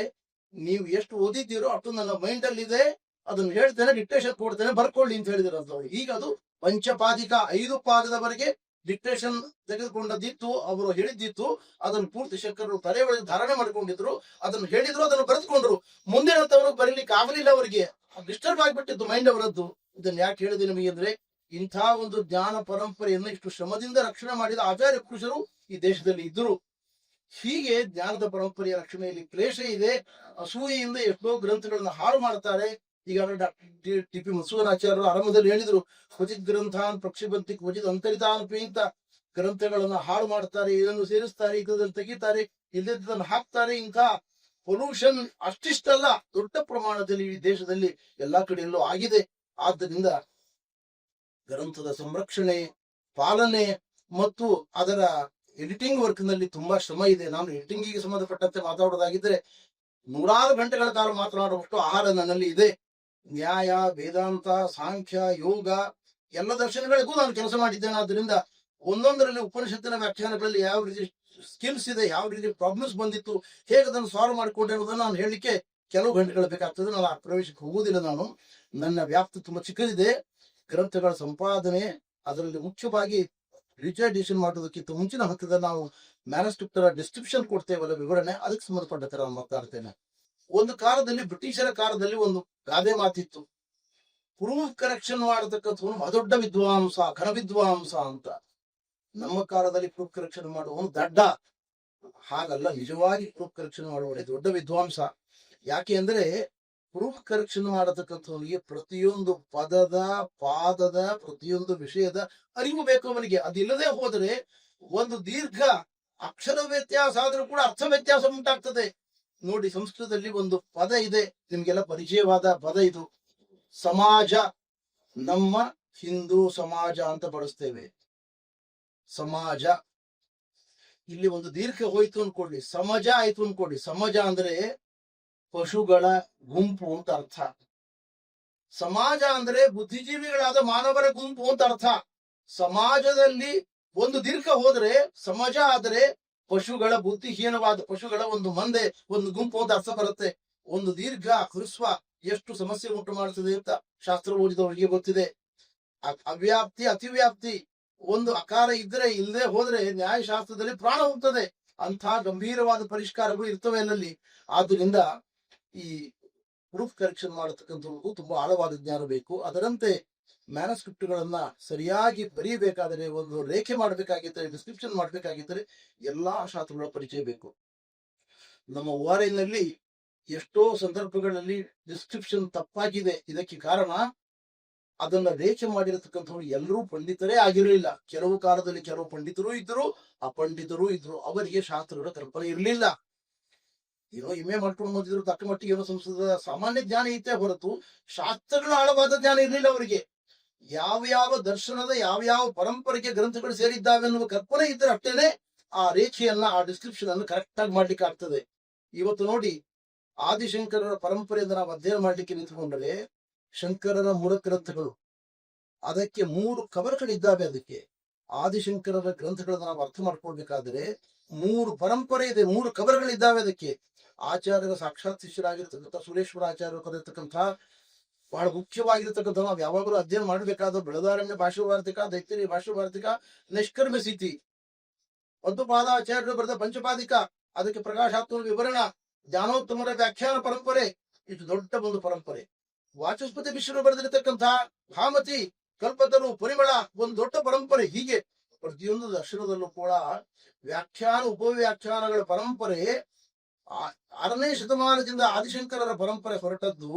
ನೀವು ಎಷ್ಟು ಓದಿದ್ದೀರೋ ಅಷ್ಟು ನನ್ನ ಮೈಂಡ್ ಅಲ್ಲಿ ಇದೆ ಅದನ್ನ ಹೇಳ್ತೇನೆ ಡಿಕ್ಟೇಷನ್ ಕೊಡ್ತೇನೆ, ಬರ್ಕೊಳ್ಳಿ ಅಂತ ಹೇಳಿದ್ರಂತ ಅವ್ರು. ಈಗ ಅದು ಪಂಚಪಾದಿಕ ಐದು ಪಾದದವರೆಗೆ ಡಿಕ್ಟೇಷನ್ ತೆಗೆದುಕೊಂಡದ್ದಿತ್ತು ಅವರು ಹೇಳಿದ್ದಿತ್ತು, ಅದನ್ನು ಪೂರ್ತಿ ಶಂಕರರು ತಲೆ ಒಳಗೆ ಧಾರಣೆ ಮಾಡಿಕೊಂಡಿದ್ರು, ಅದನ್ನು ಹೇಳಿದ್ರು, ಅದನ್ನು ಬರೆದುಕೊಂಡ್ರು. ಮುಂದಿನಂತವರು ಬರೀಲಿಕ್ಕೆ ಆಗಲಿಲ್ಲ ಅವರಿಗೆ. ಡಿಸ್ಟರ್ಬ್ ಆಗಿಬಿಟ್ಟಿದ್ದು ಮೈಂಡ್ ಅವರದ್ದು. ಇದನ್ನ ಯಾಕೆ ಹೇಳಿದೆ ನಿಮಗೆ ಅಂದ್ರೆ, ಇಂಥ ಒಂದು ಜ್ಞಾನ ಪರಂಪರೆಯನ್ನು ಇಷ್ಟು ಶ್ರಮದಿಂದ ರಕ್ಷಣೆ ಮಾಡಿದ ಆಚಾರ್ಯ ಪುರುಷರು ಈ ದೇಶದಲ್ಲಿ ಇದ್ದರು. ಹೀಗೆ ಜ್ಞಾನದ ಪರಂಪರೆಯ ರಕ್ಷಣೆಯಲ್ಲಿ ಕ್ಲೇಷ ಇದೆ, ಅಸೂಯೆಯಿಂದ ಎಷ್ಟೋ ಗ್ರಂಥಗಳನ್ನ ಹಾಳು ಮಾಡ್ತಾರೆ. ಈಗ ಡಾಕ್ಟರ್ ಟಿ ಪಿ ಮಸೂದನಾಚಾರ್ಯರು ಆರಂಭದಲ್ಲಿ ಹೇಳಿದ್ರು ಕ್ವಚಿತ್ ಗ್ರಂಥಾನ್ ಪ್ರಕ್ಷಿಬಂತಿ ಕ್ವಚಿತ್ ಅಂತರಿತಾನ್ ಅಂತ ಗ್ರಂಥಗಳನ್ನ ಹಾಳು ಮಾಡ್ತಾರೆ, ಇದನ್ನು ಸೇರಿಸ್ತಾರೆ, ಇದನ್ನು ತೆಗಿತಾರೆ ಇಲ್ಲದನ್ನು ಹಾಕ್ತಾರೆ, ಇಂಥ ಪೊಲ್ಯೂಷನ್ ಅಷ್ಟಿಷ್ಟಲ್ಲ, ದೊಡ್ಡ ಪ್ರಮಾಣದಲ್ಲಿ ಈ ದೇಶದಲ್ಲಿ ಎಲ್ಲಾ ಕಡೆಯಲ್ಲೂ ಆಗಿದೆ. ಆದ್ದರಿಂದ ಗ್ರಂಥದ ಸಂರಕ್ಷಣೆ, ಪಾಲನೆ ಮತ್ತು ಅದರ ಎಡಿಟಿಂಗ್ ವರ್ಕ್ನಲ್ಲಿ ತುಂಬಾ ಶ್ರಮ ಇದೆ. ನಾನು ಎಡಿಟಿಂಗಿಗೆ ಸಂಬಂಧಪಟ್ಟಂತೆ ಮಾತಾಡೋದಾಗಿದ್ರೆ ನೂರಾರು ಗಂಟೆಗಳ ಕಾಲ ಮಾತನಾಡುವಷ್ಟು ಆಹಾರ ನನ್ನಲ್ಲಿ ಇದೆ. ನ್ಯಾಯ, ವೇದಾಂತ, ಸಾಂಖ್ಯ, ಯೋಗ ಎಲ್ಲ ದರ್ಶನಗಳಿಗೂ ನಾನು ಕೆಲಸ ಮಾಡಿದ್ದೇನೆ. ಆದ್ರಿಂದ ಒಂದೊಂದರಲ್ಲಿ ಉಪನಿಷತ್ತಿನ ವ್ಯಾಖ್ಯಾನಗಳಲ್ಲಿ ಯಾವ ರೀತಿ ಸ್ಕಿಲ್ಸ್ ಇದೆ, ಯಾವ ರೀತಿ ಪ್ರಾಬ್ಲಮ್ಸ್ ಬಂದಿತ್ತು, ಹೇಗೆ ಅದನ್ನು ಸಾಲ್ವ್ ಮಾಡಿಕೊಂಡೆ ಅನ್ನೋದನ್ನ ನಾನು ಹೇಳಲಿಕ್ಕೆ ಕೆಲವು ಗಂಟೆಗಳು ಬೇಕಾಗ್ತದೆ. ನಾನು ಆ ಪ್ರವೇಶಕ್ಕೆ ಹೋಗುವುದಿಲ್ಲ ನಾನು. ನನ್ನ ವ್ಯಾಪ್ತಿ ತುಂಬಾ ಚಿಕ್ಕದಿದೆ. ಗ್ರಂಥಗಳ ಸಂಪಾದನೆ, ಅದರಲ್ಲಿ ಮುಖ್ಯವಾಗಿ ರಿಚರ್ಡೇಷನ್ ಮಾಡೋದಕ್ಕಿಂತ ಮುಂಚಿನ ಹಂತದ ನಾವು ಮ್ಯಾನಸ್ಕ್ರಿಪ್ಟರ ಡಿಸ್ಕ್ರಿಪ್ಷನ್ ಕೊಡ್ತೇವಲ್ಲ ವಿವರಣೆ, ಅದಕ್ಕೆ ಸಂಬಂಧಪಟ್ಟಂತೆ ನಾನು ಮಾತಾಡ್ತೇನೆ. ಒಂದು ಕಾಲದಲ್ಲಿ ಬ್ರಿಟಿಷರ ಕಾಲದಲ್ಲಿ ಒಂದು ಗಾದೆ ಮಾತಿತ್ತು. ಪ್ರೂಫ್ ಕರೆಕ್ಷನ್ ಮಾಡತಕ್ಕಂಥವನು ಅದೊಡ್ಡ ವಿದ್ವಾಂಸ, ಘನ ವಿದ್ವಾಂಸ ಅಂತ. ನಮ್ಮ ಕಾಲದಲ್ಲಿ ಪ್ರೂಫ್ ಕರೆಕ್ಷನ್ ಮಾಡುವವನು ದಡ್ಡ. ಹಾಗಲ್ಲ, ನಿಜವಾಗಿ ಪ್ರೂಫ್ ಕರೆಕ್ಷನ್ ಮಾಡುವವನೇ ದೊಡ್ಡ ವಿದ್ವಾಂಸ. ಯಾಕೆ ಅಂದ್ರೆ ಪ್ರೂಫ್ ಕರೆಕ್ಷನ್ ಮಾಡತಕ್ಕಂಥವನಿಗೆ ಪ್ರತಿಯೊಂದು ಪದದ, ಪಾದದ, ಪ್ರತಿಯೊಂದು ವಿಷಯದ ಅರಿವು ಬೇಕು ಅವನಿಗೆ. ಅದಿಲ್ಲದೆ ಹೋದರೆ ಒಂದು ದೀರ್ಘ ಅಕ್ಷರ ವ್ಯತ್ಯಾಸ ಆದ್ರೂ ಕೂಡ ಅರ್ಥ ವ್ಯತ್ಯಾಸ ಉಂಟಾಗ್ತದೆ. ನೋಡಿ ಸಂಸ್ಕೃತದಲ್ಲಿ ಒಂದು ಪದ ಇದೆ. ನಿಮ್ಗೆಲ್ಲ ಪರಿಚಯವಾದ ಪದ ಇದು. ಸಮಾಜ, ನಮ್ಮ ಹಿಂದೂ ಸಮಾಜ ಅಂತ ಬಳಸ್ತೇವೆ. ಸಮಾಜ. ಇಲ್ಲಿ ಒಂದು ದೀರ್ಘ ಹೋಯ್ತು ಅನ್ಕೊಳ್ಳಿ ಸಮಾಜ ಆಯ್ತು ಅನ್ಕೊಳ್ಳಿ ಸಮಾಜ ಅಂದ್ರೆ ಪಶುಗಳ ಗುಂಪು ಅಂತ ಅರ್ಥ. ಸಮಾಜ ಅಂದ್ರೆ ಬುದ್ಧಿಜೀವಿಗಳಾದ ಮಾನವರ ಗುಂಪು ಅಂತ ಅರ್ಥ. ಸಮಾಜದಲ್ಲಿ ಒಂದು ದೀರ್ಘ ಹೋದ್ರೆ, ಸಮಾಜ ಆದ್ರೆ ಪಶುಗಳ ಬುದ್ಧಿಹೀನವಾದ ಪಶುಗಳ ಒಂದು ಮಂದೆ, ಒಂದು ಗುಂಪು ಅಂತ ಅರ್ಥ ಬರುತ್ತೆ. ಒಂದು ದೀರ್ಘ ಹೃಸ್ವ ಎಷ್ಟು ಸಮಸ್ಯೆ ಉಂಟು ಮಾಡುತ್ತದೆ ಅಂತ ಶಾಸ್ತ್ರ ಓದಿದವರಿಗೆ ಗೊತ್ತಿದೆ. ಅವ್ಯಾಪ್ತಿ, ಅತಿವ್ಯಾಪ್ತಿ, ಒಂದು ಅಕಾರ ಇದ್ರೆ ಇಲ್ಲದೆ ಹೋದ್ರೆ ನ್ಯಾಯಶಾಸ್ತ್ರದಲ್ಲಿ ಪ್ರಾಣ ಹೋಗ್ತದೆ. ಅಂತ ಗಂಭೀರವಾದ ಪರಿಷ್ಕಾರಗಳು ಇರ್ತವೆ ಅಲ್ಲಲ್ಲಿ. ಆದ್ರಿಂದ ಈ ಪ್ರೂಫ್ ಕರೆಕ್ಷನ್ ಮಾಡತಕ್ಕಂಥವ್ರಿಗೂ ತುಂಬಾ ಆಳವಾದ ಜ್ಞಾನ ಬೇಕು. ಅದರಂತೆ ಮ್ಯಾನಸ್ಕ್ರಿಪ್ಟ್ ಗಳನ್ನ ಸರಿಯಾಗಿ ಬರೀಬೇಕಾದರೆ, ಒಂದು ರೇಖೆ ಮಾಡಬೇಕಾಗಿದ್ದರೆ ಡಿಸ್ಕ್ರಿಪ್ಷನ್ ಮಾಡಬೇಕಾಗಿದ್ದರೆ ಎಲ್ಲಾ ಶಾಸ್ತ್ರಗಳ ಪರಿಚಯ ಬೇಕು. ನಮ್ಮ ಓರೈನಲ್ಲಿ ಎಷ್ಟೋ ಸಂದರ್ಭಗಳಲ್ಲಿ ಡಿಸ್ಕ್ರಿಪ್ಷನ್ ತಪ್ಪಾಗಿದೆ, ಇದಕ್ಕೆ ಕಾರಣ ಅದನ್ನ ರೇಖೆ ಮಾಡಿರತಕ್ಕಂಥವ್ರು ಎಲ್ಲರೂ ಪಂಡಿತರೇ ಆಗಿರಲಿಲ್ಲ. ಕೆಲವು ಕಾಲದಲ್ಲಿ ಕೆಲವು ಪಂಡಿತರು ಇದ್ರು ಅಪಂಡಿತರು ಇದ್ರು ಅವರಿಗೆ ಶಾಸ್ತ್ರಗಳ ಕಲ್ಪನೆ ಇರಲಿಲ್ಲ. ಏನೋ ಇಮೆ ಮಾಡ್ಕೊಂಡು ಬಂದಿದ್ರು ತಕ್ಕ ಏನೋ ಸಂಸ್ಕೃತದ ಸಾಮಾನ್ಯ ಜ್ಞಾನ ಇತ್ತೇ ಹೊರತು, ಶಾಸ್ತ್ರಗಳ ಆಳವಾದ ಜ್ಞಾನ ಇರಲಿಲ್ಲ ಅವರಿಗೆ. ಯಾವ ಯಾವ ದರ್ಶನದ ಯಾವ ಯಾವ ಪರಂಪರೆಗೆ ಗ್ರಂಥಗಳು ಸೇರಿದ್ದಾವೆ ಅನ್ನುವ ಕಲ್ಪನೆ ಇದ್ದರೆ ಅಷ್ಟೇನೆ ಆ ರೇಖೆಯನ್ನ, ಆ ಡಿಸ್ಕ್ರಿಪ್ಷನ್ ಅನ್ನು ಕರೆಕ್ಟ್ ಆಗಿ ಮಾಡ್ಲಿಕ್ಕೆ ಆಗ್ತದೆ. ಇವತ್ತು ನೋಡಿ, ಆದಿಶಂಕರರ ಪರಂಪರೆಯಿಂದ ನಾವು ಅಧ್ಯಯನ ಮಾಡ್ಲಿಕ್ಕೆ ನಿಂತುಕೊಂಡರೆ, ಶಂಕರರ ಮೂಲ ಗ್ರಂಥಗಳು, ಅದಕ್ಕೆ ಮೂರು ಕವರ್ಗಳಿದ್ದಾವೆ ಅದಕ್ಕೆ. ಆದಿಶಂಕರರ ಗ್ರಂಥಗಳನ್ನ ನಾವು ಅರ್ಥ ಮಾಡ್ಕೊಳ್ಬೇಕಾದ್ರೆ, ಮೂರು ಪರಂಪರೆ ಇದೆ, ಮೂರು ಕವರ್ಗಳಿದ್ದಾವೆ ಅದಕ್ಕೆ. ಆಚಾರ್ಯರ ಸಾಕ್ಷಾತ್ ಶಿಷ್ಯರಾಗಿರ್ತಕ್ಕಂಥ ಸುರೇಶ್ವರ ಆಚಾರ್ಯರು ಕರೆಯತಕ್ಕಂಥ ಬಹಳ ಮುಖ್ಯವಾಗಿರ್ತಕ್ಕಂಥ ನಾವು ಯಾವಾಗಲೂ ಅಧ್ಯಯನ ಮಾಡಬೇಕಾದ ಬೆಳದಾರಣ್ಯ ಭಾಷೆ ವಾರ್ತಿಕ ದೈತ್ಯರಿ ಭಾಷೆ ವಾರ್ತಿಕ ನಿಷ್ಕರ್ಮ ಸ್ಥಿತಿ ಒಂದು ಪಾದಾಚಾರ್ಯರು ಬರೆದ ಪಂಚಪಾದಿಕ, ಅದಕ್ಕೆ ಪ್ರಕಾಶಾತ್ಮಕ ವಿವರಣ, ಜ್ಞಾನೋತ್ತಮರ ವ್ಯಾಖ್ಯಾನ ಪರಂಪರೆ, ಇದು ದೊಡ್ಡ ಒಂದು ಪರಂಪರೆ. ವಾಚಸ್ಪತಿ ಮಿಶ್ರರು ಬರೆದಿರತಕ್ಕಂಥ ಭಾಮತಿ, ಕಲ್ಪತರು, ಪರಿಮಳ, ಒಂದು ದೊಡ್ಡ ಪರಂಪರೆ ಹೀಗೆ. ಪ್ರತಿಯೊಂದು ದರ್ಶನದಲ್ಲೂ ಕೂಡ ವ್ಯಾಖ್ಯಾನ, ಉಪವ್ಯಾಖ್ಯಾನಗಳ ಪರಂಪರೆ ಆರನೇ ಶತಮಾನದಿಂದ ಆದಿಶಂಕರರ ಪರಂಪರೆ ಹೊರಟದ್ದು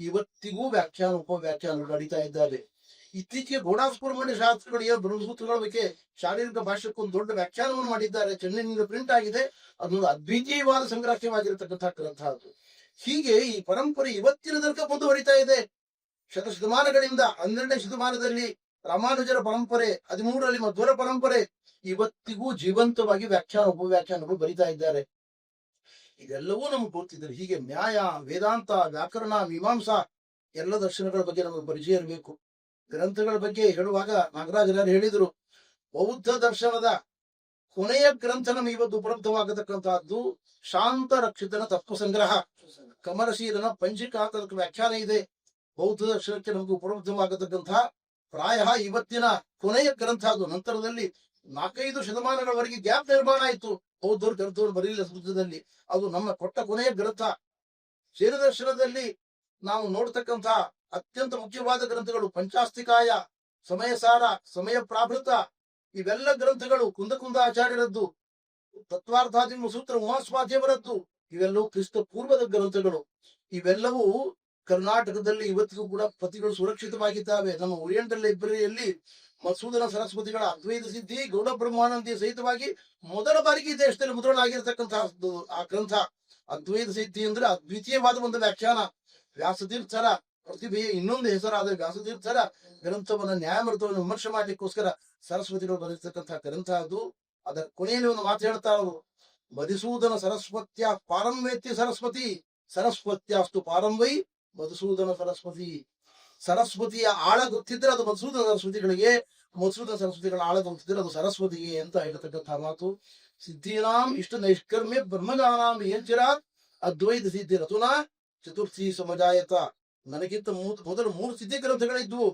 ಇವತ್ತಿಗೂ ವ್ಯಾಖ್ಯಾನ, ಉಪವ್ಯಾಖ್ಯಾನಗಳು ನಡೀತಾ ಇದ್ದಾರೆ ಇತ್ತೀಚೆಗೆ ಗೌಡಾಸ್ಪುರಮಣಿ ಶಾಸ್ತ್ರಗಳು ಬ್ರಹ್ಮಸೂತ್ರಗಳ ಬಗ್ಗೆ ಶಾರೀರಿಕ ಭಾಷೆಕ್ಕೆ ಒಂದು ದೊಡ್ಡ ವ್ಯಾಖ್ಯಾನವನ್ನು ಮಾಡಿದ್ದಾರೆ. ಚೆನ್ನೈನಿಂದ ಪ್ರಿಂಟ್ ಆಗಿದೆ. ಅದೊಂದು ಅದ್ವಿತೀಯವಾದ ಸಂಗ್ರಹವಾಗಿರತಕ್ಕಂತಹ ಗ್ರಂಥ ಅದು. ಹೀಗೆ ಈ ಪರಂಪರೆ ಇವತ್ತಿನ ತನಕ ಮುಂದುವರಿತಾ ಇದೆ. ಶತಶತಮಾನಗಳಿಂದ ಹನ್ನೆರಡನೇ ಶತಮಾನದಲ್ಲಿ ರಾಮಾನುಜರ ಪರಂಪರೆ, ಹದಿಮೂರರಲ್ಲಿ ಮಧ್ವರ ಪರಂಪರೆ, ಇವತ್ತಿಗೂ ಜೀವಂತವಾಗಿ ವ್ಯಾಖ್ಯಾನ, ಉಪವ್ಯಾಖ್ಯಾನಗಳು ಬರಿತಾ ಇದ್ದಾರೆ. ಇದೆಲ್ಲವೂ ನಮ್ಗೆ ಗೊತ್ತಿದ್ದಾರೆ ಹೀಗೆ ನ್ಯಾಯ, ವೇದಾಂತ, ವ್ಯಾಕರಣ, ಮೀಮಾಂಸಾ ಎಲ್ಲ ದರ್ಶನಗಳ ಬಗ್ಗೆ ನಮಗೆ ಪರಿಚಯ ಇರಬೇಕು. ಗ್ರಂಥಗಳ ಬಗ್ಗೆ ಹೇಳುವಾಗ ನಾಗರಾಜರು ಹೇಳಿದ್ರು, ಬೌದ್ಧ ದರ್ಶನದ ಕೊನೆಯ ಗ್ರಂಥ ನಮಗೆ ಇವತ್ತು ಉಪಲಬ್ಧವಾಗತಕ್ಕಂತಹದ್ದು ಶಾಂತ ರಕ್ಷಿತನ ತತ್ವ ಸಂಗ್ರಹ. ಕಮರಶೀಲನ ಪಂಚಿಕಾತದ ವ್ಯಾಖ್ಯಾನ ಇದೆ. ಬೌದ್ಧ ದರ್ಶನಕ್ಕೆ ನಮಗೆ ಉಪಲಬ್ಧವಾಗತಕ್ಕಂತಹ ಪ್ರಾಯ ಇವತ್ತಿನ ಕೊನೆಯ ಗ್ರಂಥ ಅದು. ನಂತರದಲ್ಲಿ ನಾಲ್ಕೈದು ಶತಮಾನಗಳವರೆಗೆ ಗ್ಯಾಪ್ ನಿರ್ಮಾಣ ಆಯಿತು. ಬೌದ್ಧರು ತೆರೆದವರು ಬರೀಲಿಲ್ಲ ಅದು ನಮ್ಮ ಕೊಟ್ಟ ಕೊನೆಯ ಗ್ರಂಥ. ಶಿರದರ್ಶನದಲ್ಲಿ ನಾವು ನೋಡ್ತಕ್ಕಂಥ ಅತ್ಯಂತ ಮುಖ್ಯವಾದ ಗ್ರಂಥಗಳು ಪಂಚಾಸ್ತಿಕಾಯ ಸಮಯ ಸಾರ ಸಮಯ ಪ್ರಾಭೃತ ಇವೆಲ್ಲ ಗ್ರಂಥಗಳು ಕುಂದ ಕುಂದ ಆಚಾರ್ಯರದ್ದು ತತ್ವಾರ್ಥಾದಿ ಸೂತ್ರ ಉಮಾಸ್ವಾಧ್ಯವರದ್ದು ಇವೆಲ್ಲವೂ ಕ್ರಿಸ್ತ ಪೂರ್ವದ ಗ್ರಂಥಗಳು. ಇವೆಲ್ಲವೂ ಕರ್ನಾಟಕದಲ್ಲಿ ಇವತ್ತಿಗೂ ಕೂಡ ಪ್ರತಿಗಳು ಸುರಕ್ಷಿತವಾಗಿದ್ದಾವೆ. ನಮ್ಮ ಓರಿಯೆಂಟಲ್ ಲೈಬ್ರರಿಯಲ್ಲಿ ಮಸೂದನ ಸರಸ್ವತಿಗಳ ಅದ್ವೈತ ಸಿದ್ಧಿ ಗೌಡ ಬ್ರಹ್ಮಾನಂದಿ ಸಹಿತವಾಗಿ ಮೊದಲ ಬಾರಿಗೆ ದೇಶದಲ್ಲಿ ಮುದ್ರಣ ಆಗಿರತಕ್ಕಂತಹ ಆ ಗ್ರಂಥ. ಅದ್ವೈತ ಸಿದ್ಧಿ ಅಂದ್ರೆ ಅದ್ವಿತೀಯವಾದ ಒಂದು ವ್ಯಾಖ್ಯಾನ. ವ್ಯಾಸತೀರ್ಥರ ಪ್ರತಿಭೆಯ ಇನ್ನೊಂದು ಹೆಸರಾದ ವ್ಯಾಸತೀರ್ಥರ ಗ್ರಂಥವನ್ನ ನ್ಯಾಯಮೃತವನ್ನು ವಿಮರ್ಶೆ ಮಾಡ್ಲಿಕ್ಕೋಸ್ಕರ ಸರಸ್ವತಿಗಳು ಬರೆದಿರ್ತಕ್ಕಂತಹ ಗ್ರಂಥ ಅದು. ಅದರ ಕೊನೆಯಲ್ಲಿ ಒಂದು ಮಾತು ಹೇಳ್ತಾ ಅವರು ಮಧುಸೂದನ ಸರಸ್ವತ್ಯ ಪಾರಂವೇತ್ಯ ಸರಸ್ವತಿ, ಸರಸ್ವತ್ಯಾಸ್ತು ಪಾರಂವೈ, ಮಧುಸೂದನ ಸರಸ್ವತಿ. ಸರಸ್ವತಿಯ ಆಳ ಗೊತ್ತಿದ್ರೆ ಅದು ಮಧುಸೂದ ಸರಸ್ವತಿಗಳಿಗೆ ಮಧುಸೂದ ಸರಸ್ವತಿಗಳ ಆಳ ಗೊತ್ತಿದ್ರೆ ಅದು ಸರಸ್ವತಿಗೆ ಅಂತ ಹೇಳ್ತಕ್ಕಂಥ ಮಾತು. ಸಿದ್ಧೀನಾಂ ಇಷ್ಟ ನೈಷ್ಕರ್ಮ್ಯ ಬ್ರಹ್ಮಜಾನಾಂ ಏಂಚಿರ ಅದ್ವೈತ ಸಿದ್ಧಿ ರತುನ ಚತುರ್ಥಿ ಸಮಜಾಯತ. ನನಗಿಂತ ಮೊದಲು ಮೂರು ಸಿದ್ಧಿ ಗ್ರಂಥಗಳಿದ್ವು.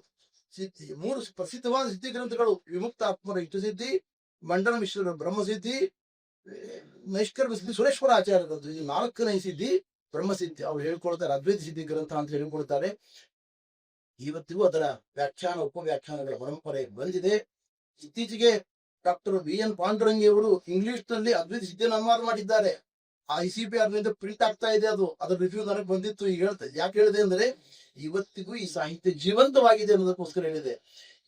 ಸಿದ್ಧಿ, ಮೂರು ಪ್ರಸಿದ್ಧವಾದ ಸಿದ್ಧಿ ಗ್ರಂಥಗಳು. ವಿಮುಕ್ತ ಆತ್ಮರ ಇಷ್ಟ ಸಿದ್ಧಿ ಮಂಡನ ಮಿಶ್ರ ಬ್ರಹ್ಮಸಿದ್ಧಿ ನೈಷ್ಕರ್ಮ ಸಿದ್ಧಿ, ಸುರೇಶ್ವರ ಆಚಾರ್ಯರದ್ದು. ಇದು ನಾಲ್ಕನೇ ಸಿದ್ಧಿ ಬ್ರಹ್ಮಸಿದ್ಧಿ ಅವ್ರು ಹೇಳ್ಕೊಳ್ತಾರೆ, ಅದ್ವೈತ ಸಿದ್ಧಿ ಗ್ರಂಥ ಅಂತ ಹೇಳ್ಕೊಳ್ತಾರೆ. ಇವತ್ತಿಗೂ ಅದರ ವ್ಯಾಖ್ಯಾನ, ಉಪವ್ಯಾಖ್ಯಾನಗಳ ಪರಂಪರೆ ಬಂದಿದೆ. ಇತ್ತೀಚೆಗೆ ಡಾಕ್ಟರ್ ಬಿ ಎನ್ ಪಾಂಡುರಂಗಿ ಅವರು ಇಂಗ್ಲಿಷ್ನಲ್ಲಿ ಅದ್ವಿತ ಸಿದ್ಧಿಯನ್ನು ಅನುವಾದ ಮಾಡಿದ್ದಾರೆ. ಐ ಸಿ ಪಿ ಆರ್ನಿಂದ ಪ್ರಿಂಟ್ ಆಗ್ತಾ ಇದೆ ಅದು. ಅದರ ರಿವ್ಯೂ ನನಗೆ ಬಂದಿತ್ತು. ಈಗ ಹೇಳ್ತಾ ಯಾಕೆ ಹೇಳಿದೆ ಅಂದ್ರೆ ಇವತ್ತಿಗೂ ಈ ಸಾಹಿತ್ಯ ಜೀವಂತವಾಗಿದೆ ಅನ್ನೋದಕ್ಕೋಸ್ಕರ ಹೇಳಿದೆ.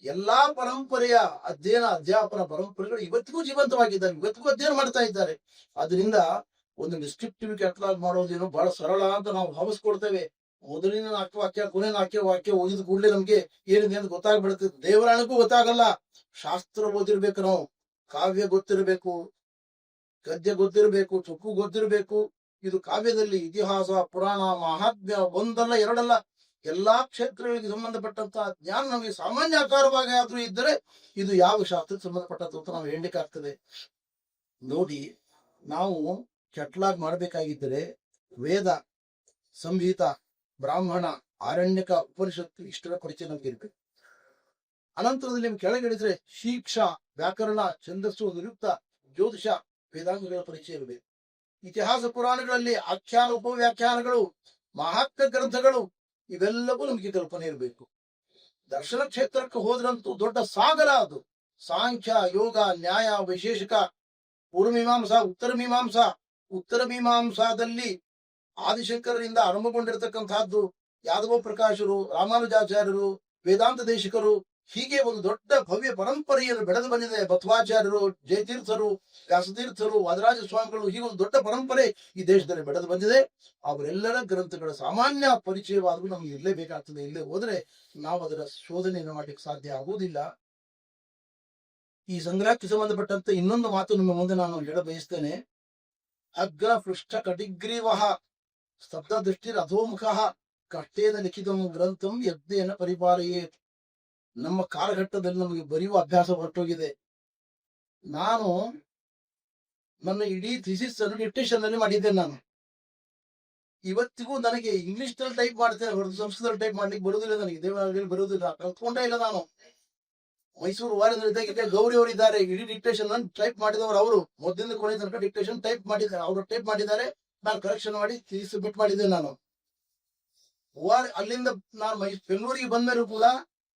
ಎಲ್ಲಾ ಪರಂಪರೆಯ ಅಧ್ಯಯನ, ಅಧ್ಯಾಪನ ಪರಂಪರೆಗಳು ಇವತ್ತಿಗೂ ಜೀವಂತವಾಗಿದ್ದಾರೆ ಇವತ್ತಿಗೂ ಅಧ್ಯಯನ ಮಾಡ್ತಾ ಇದ್ದಾರೆ. ಅದರಿಂದ ಒಂದು ಡಿಸ್ಕ್ರಿಪ್ಟಿವ್ ಕ್ಯಾಟಲಾಗ್ ಮಾಡೋದೇನೋ ಬಹಳ ಸರಳ ಅಂತ ನಾವು ಭಾವಿಸ್ಕೊಳ್ತೇವೆ ಮೊದಲಿನ ನಾಲ್ಕು ವಾಕ್ಯ ಕೊನೆ ನಾಲ್ಕು ವಾಕ್ಯ ಓದಿದ ಕೂಡಲೇ ನಮ್ಗೆ ಏನಿದೆ ಅಂತ ಗೊತ್ತಾಗ್ಬಿಡುತ್ತೆ. ದೇವರಾಣಕ್ಕೂ ಗೊತ್ತಾಗಲ್ಲ. ಶಾಸ್ತ್ರ ಓದಿರ್ಬೇಕು ನಾವು. ಕಾವ್ಯ ಗೊತ್ತಿರಬೇಕು. ಗದ್ಯ ಗೊತ್ತಿರಬೇಕು. ಚುಕ್ಕು ಗೊತ್ತಿರಬೇಕು. ಇದು ಕಾವ್ಯದಲ್ಲಿ ಇತಿಹಾಸ, ಪುರಾಣ, ಮಹಾತ್ಮ್ಯ ಒಂದಲ್ಲ ಎರಡಲ್ಲ. ಎಲ್ಲಾ ಕ್ಷೇತ್ರಗಳಿಗೆ ಸಂಬಂಧಪಟ್ಟಂತ ಜ್ಞಾನ ನಮಗೆ ಸಾಮಾನ್ಯ ಆಕಾರವಾಗಿ ಆದ್ರೂ ಇದ್ದರೆ ಇದು ಯಾವ ಶಾಸ್ತ್ರಕ್ಕೆ ಸಂಬಂಧಪಟ್ಟದ್ದು ಅಂತ ನಾವು ಹೇಳಿಕಾಗ್ತದೆ ನೋಡಿ, ನಾವು ಕೆಟ್ಲಾಗ್ ಮಾಡಬೇಕಾಗಿದ್ದರೆ ವೇದ, ಸಂಹಿತ ಬ್ರಾಹ್ಮಣ ಆರಣ್ಯಕ ಉಪನಿಷತ್ತು ಇಷ್ಟರ ಪರಿಚಯ ನಮ್ಗೆ ಇರ್ಬೇಕು ಅನಂತರದಲ್ಲಿ ನಿಮ್ಗೆ ಕೆಳಗಿಡಿದ್ರೆ ಶಿಕ್ಷಾ, ವ್ಯಾಕರಣ, ಛಂದಸ್ಸು, ನಿರುಕ್ತ, ಜ್ಯೋತಿಷ, ವೇದಾಂಗಗಳ ಪರಿಚಯ ಇರಬೇಕು ಇತಿಹಾಸ ಪುರಾಣಗಳಲ್ಲಿ ಆಖ್ಯಾನ, ಉಪವ್ಯಾಖ್ಯಾನಗಳು ಮಹಾತ್ಮ ಗ್ರಂಥಗಳು ಇವೆಲ್ಲವೂ ನಮಗೆ ಕಲ್ಪನೆ ಇರಬೇಕು. ದರ್ಶನ ಕ್ಷೇತ್ರಕ್ಕೆ ಹೋದ್ರಂತೂ ದೊಡ್ಡ ಸಾಗರ ಅದು. ಸಾಂಖ್ಯ, ಯೋಗ, ನ್ಯಾಯ, ವಿಶೇಷಕ, ಪೂರ್ವ ಮೀಮಾಂಸಾ, ಉತ್ತರ ಮೀಮಾಂಸಾ, ಉತ್ತರ ಮೀಮಾಂಸಾದಲ್ಲಿ ಆದಿಶಂಕರರಿಂದ ಆರಂಭಗೊಂಡಿರತಕ್ಕಂತಹದ್ದು ಯಾದವ ಪ್ರಕಾಶರು, ರಾಮಾನುಜಾಚಾರ್ಯರು, ವೇದಾಂತ ದೇಶಿಕರು, ಹೀಗೆ ಒಂದು ದೊಡ್ಡ ಭವ್ಯ ಪರಂಪರೆಯನ್ನು ಬೆಳೆದು ಬಂದಿದೆ. ಬತ್ವಾಚಾರ್ಯರು ಜಯತೀರ್ಥರು, ವ್ಯಾಸತೀರ್ಥರು, ವಾದರಾಜ ಸ್ವಾಮಿಗಳು, ಹೀಗೆ ಒಂದು ದೊಡ್ಡ ಪರಂಪರೆ ಈ ದೇಶದಲ್ಲಿ ಬೆಳೆದು ಬಂದಿದೆ. ಅವರೆಲ್ಲರ ಗ್ರಂಥಗಳ ಸಾಮಾನ್ಯ ಪರಿಚಯವಾದರೂ ನಮಗೆ ಇರಲೇಬೇಕಾಗ್ತದೆ ಇಲ್ಲೇ ಹೋದ್ರೆ ನಾವು ಅದರ ಶೋಧನೆಯನ್ನು ಮಾಡಲಿಕ್ಕೆ ಸಾಧ್ಯ ಆಗುವುದಿಲ್ಲ. ಈ ಸಂಗ್ರಹಕ್ಕೆ ಸಂಬಂಧಪಟ್ಟಂತೆ ಇನ್ನೊಂದು ಮಾತು ನಿಮ್ಮ ಮುಂದೆ ನಾನು ಹೇಳ ಬಯಸ್ತೇನೆ ಅಗ್ರ ಪೃಷ್ಠ ಕಟಿಗ್ರೀವ ಸ್ತಬ್ಧ ದೃಷ್ಟಿ ಅಧೋಮುಖ ಕಷ್ಟೇನ ಲಿಖಿತ ಗ್ರಂಥಂ ಯಜ್ಞೇನ ಪರಿಪಾಲಯೇ ನಮ್ಮ ಕಾಲಘಟ್ಟದಲ್ಲಿ ನಮಗೆ ಬರೆಯುವ ಅಭ್ಯಾಸ ಹೊರಟೋಗಿದೆ. ನಾನು ನನ್ನ ಇಡೀ ಥಿಸಿಸ್ ಅನ್ನು ಡಿಕ್ಟೇಷನ್ನಲ್ಲಿ ಮಾಡಿದ್ದೇನೆ ನಾನು. ಇವತ್ತಿಗೂ ನನಗೆ ಇಂಗ್ಲಿಷ್ನಲ್ಲಿ ಟೈಪ್ ಮಾಡ್ತೇನೆ, ಹೊರತು ಸಂಸ್ಕೃತದಲ್ಲಿ ಟೈಪ್ ಮಾಡ್ಲಿಕ್ಕೆ ಬರುವುದಿಲ್ಲ ನನಗೆ. ದೇವಾಲಯದಲ್ಲಿ ಬರುವುದಿಲ್ಲ, ಕಲ್ತ್ಕೊಂಡೇ ಇಲ್ಲ ನಾನು. ಮೈಸೂರು ವಾರದಲ್ಲಿ ಗೌರಿ ಅವರು ಇದ್ದಾರೆ ಇಡೀ ಡಿಕ್ಟೇಷನ್ ಟೈಪ್ ಮಾಡಿದವರು ಅವರು. ಮೊದಲಿಂದ ಕೊನೆ ತನಕ ಡಿಕ್ಟೇಷನ್ ಟೈಪ್ ಮಾಡಿದ್ದಾರೆ, ಅವರು ಟೈಪ್ ಮಾಡಿದ್ದಾರೆ. ನಾನು ಕರೆಕ್ಷನ್ ಮಾಡಿ ಸಬ್ಮಿಟ್ ಮಾಡಿದ್ದೆ ನಾನು. ಅಲ್ಲಿಂದ ನಾನು ಬೆಂಗಳೂರಿಗೆ ಮೇಲೂ ಕೂಡ